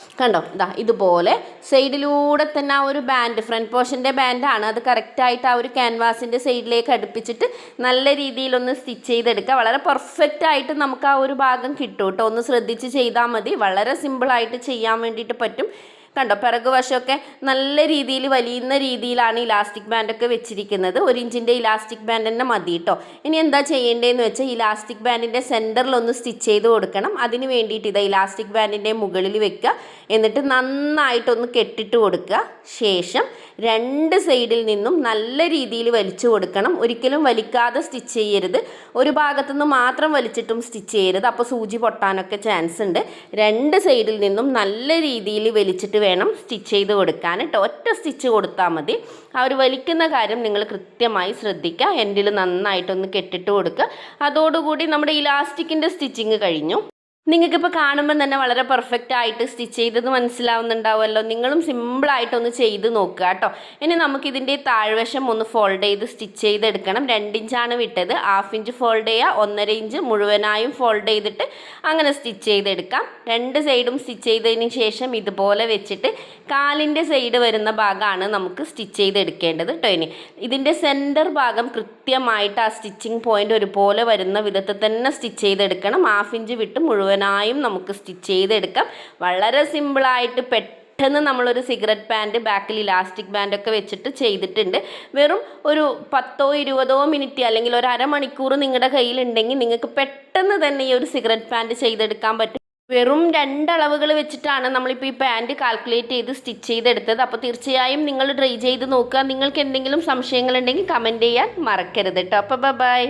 കണ്ടോ? ഇതാ ഇതുപോലെ സൈഡിലൂടെ തന്നെ ആ ഒരു ബാൻഡ് ഫ്രണ്ട് പോർഷന്റെ ബാൻഡാണ് അത് കറക്റ്റായിട്ട് ആ ഒരു ക്യാൻവാസിന്റെ സൈഡിലേക്ക് അടുപ്പിച്ചിട്ട് നല്ല രീതിയിലൊന്ന് സ്റ്റിച്ച് ചെയ്തെടുക്കുക. വളരെ പെർഫെക്റ്റ് ആയിട്ട് നമുക്ക് ആ ഒരു ഭാഗം കിട്ടും കേട്ടോ ഒന്ന് ശ്രദ്ധിച്ച് ചെയ്താൽ മതി. വളരെ സിമ്പിളായിട്ട് ചെയ്യാൻ വേണ്ടിയിട്ട് പറ്റും. കണ്ടോ? പിറകു വശമൊക്കെ നല്ല രീതിയിൽ വലിയുന്ന രീതിയിലാണ് ഇലാസ്റ്റിക് ബാൻഡൊക്കെ വെച്ചിരിക്കുന്നത്. ഒരു ഇഞ്ചിന്റെ ഇലാസ്റ്റിക് ബാൻഡ് തന്നെ മതി കേട്ടോ. ഇനി എന്താ ചെയ്യേണ്ടതെന്ന് വെച്ചാൽ ഇലാസ്റ്റിക് ബാൻഡിന്റെ സെന്ററിൽ ഒന്ന് സ്റ്റിച്ച് ചെയ്ത് കൊടുക്കണം. അതിന് വേണ്ടിയിട്ട് ഇതാ ഇലാസ്റ്റിക് ബാൻഡിന്റെ മുകളിൽ വെക്കുക. എന്നിട്ട് നന്നായിട്ടൊന്ന് കെട്ടിട്ട് കൊടുക്കുക. ശേഷം രണ്ട് സൈഡിൽ നിന്നും നല്ല രീതിയിൽ വലിച്ചു കൊടുക്കണം. ഒരിക്കലും വലിക്കാതെ സ്റ്റിച്ച് ചെയ്യരുത്. ഒരു ഭാഗത്തുനിന്ന് മാത്രം വലിച്ചിട്ടും സ്റ്റിച്ച് ചെയ്യരുത്. അപ്പോൾ സൂചി പൊട്ടാനൊക്കെ ചാൻസ് ഉണ്ട്. രണ്ട് സൈഡിൽ നിന്നും നല്ല രീതിയിൽ വലിച്ചിട്ട് വേണം സ്റ്റിച്ച് ചെയ്ത് കൊടുക്കാൻ. കേട്ടോ ഒറ്റ സ്റ്റിച്ച് കൊടുത്താൽ മതി. അവർ വലിക്കുന്ന കാര്യം നിങ്ങൾ കൃത്യമായി ശ്രദ്ധിക്കുക. എൻഡിൽ നന്നായിട്ടൊന്ന് കെട്ടിട്ട് കൊടുക്കുക. അതോടുകൂടി നമ്മുടെ ഇലാസ്റ്റിക്കിന്റെ സ്റ്റിച്ചിങ് കഴിഞ്ഞു. നിങ്ങൾക്കിപ്പോൾ കാണുമ്പോൾ തന്നെ വളരെ പെർഫെക്റ്റ് ആയിട്ട് സ്റ്റിച്ച് ചെയ്തത് മനസ്സിലാവുന്നുണ്ടാവുമല്ലോ. നിങ്ങളും സിമ്പിളായിട്ടൊന്ന് ചെയ്ത് നോക്കുക കേട്ടോ. ഇനി നമുക്കിതിന്റെ താഴ്വശം ഒന്ന് ഫോൾഡ് ചെയ്ത് സ്റ്റിച്ച് ചെയ്തെടുക്കണം. രണ്ടിഞ്ചാണ് വിട്ടത്. ഹാഫ് ഇഞ്ച് ഫോൾഡ് ചെയ്യുക ഒന്നര ഇഞ്ച് മുഴുവനായും ഫോൾഡ് ചെയ്തിട്ട് അങ്ങനെ സ്റ്റിച്ച് ചെയ്തെടുക്കാം. രണ്ട് സൈഡും സ്റ്റിച്ച് ചെയ്തതിന് ശേഷം ഇതുപോലെ വെച്ചിട്ട് കാലിന്റെ സൈഡ് വരുന്ന ഭാഗമാണ് നമുക്ക് സ്റ്റിച്ച് ചെയ്തെടുക്കേണ്ടത് കേട്ടോ ഇനി. ഇതിന്റെ സെന്റർ ഭാഗം കൃത്യമായിട്ട് ആ സ്റ്റിച്ചിങ് പോയിന്റ് ഒരുപോലെ വരുന്ന വിധത്തിൽ തന്നെ സ്റ്റിച്ച് ചെയ്തെടുക്കണം. ഹാഫ് ഇഞ്ച് വിട്ട് മുഴുവനായും നമുക്ക് സ്റ്റിച്ച് ചെയ്തെടുക്കാം. വളരെ സിമ്പിളായിട്ട് പെട്ടെന്ന് നമ്മളൊരു സിഗരറ്റ് പാന്റ് ബാക്കിൽ ഇലാസ്റ്റിക് ബാൻഡൊക്കെ വെച്ചിട്ട് ചെയ്തിട്ടുണ്ട്. വെറും ഒരു പത്തോ ഇരുപതോ മിനിറ്റ് അല്ലെങ്കിൽ ഒരു അരമണിക്കൂർ നിങ്ങളുടെ കയ്യിലുണ്ടെങ്കിൽ നിങ്ങൾക്ക് പെട്ടെന്ന് തന്നെ ഈ ഒരു സിഗരറ്റ് പാന്റ് ചെയ്തെടുക്കാൻ പറ്റും. വെറും രണ്ടളവുകൾ വെച്ചിട്ടാണ് നമ്മളിപ്പോൾ ഈ പാന്റ് കാൽക്കുലേറ്റ് ചെയ്ത് സ്റ്റിച്ച് ചെയ്തെടുത്തത്. അപ്പോൾ തീർച്ചയായും നിങ്ങൾ ട്രൈ ചെയ്ത് നോക്കുക. നിങ്ങൾക്ക് എന്തെങ്കിലും സംശയങ്ങളുണ്ടെങ്കിൽ കമന്റ് ചെയ്യാൻ മറക്കരുത് കേട്ടോ അപ്പോൾ ബൈ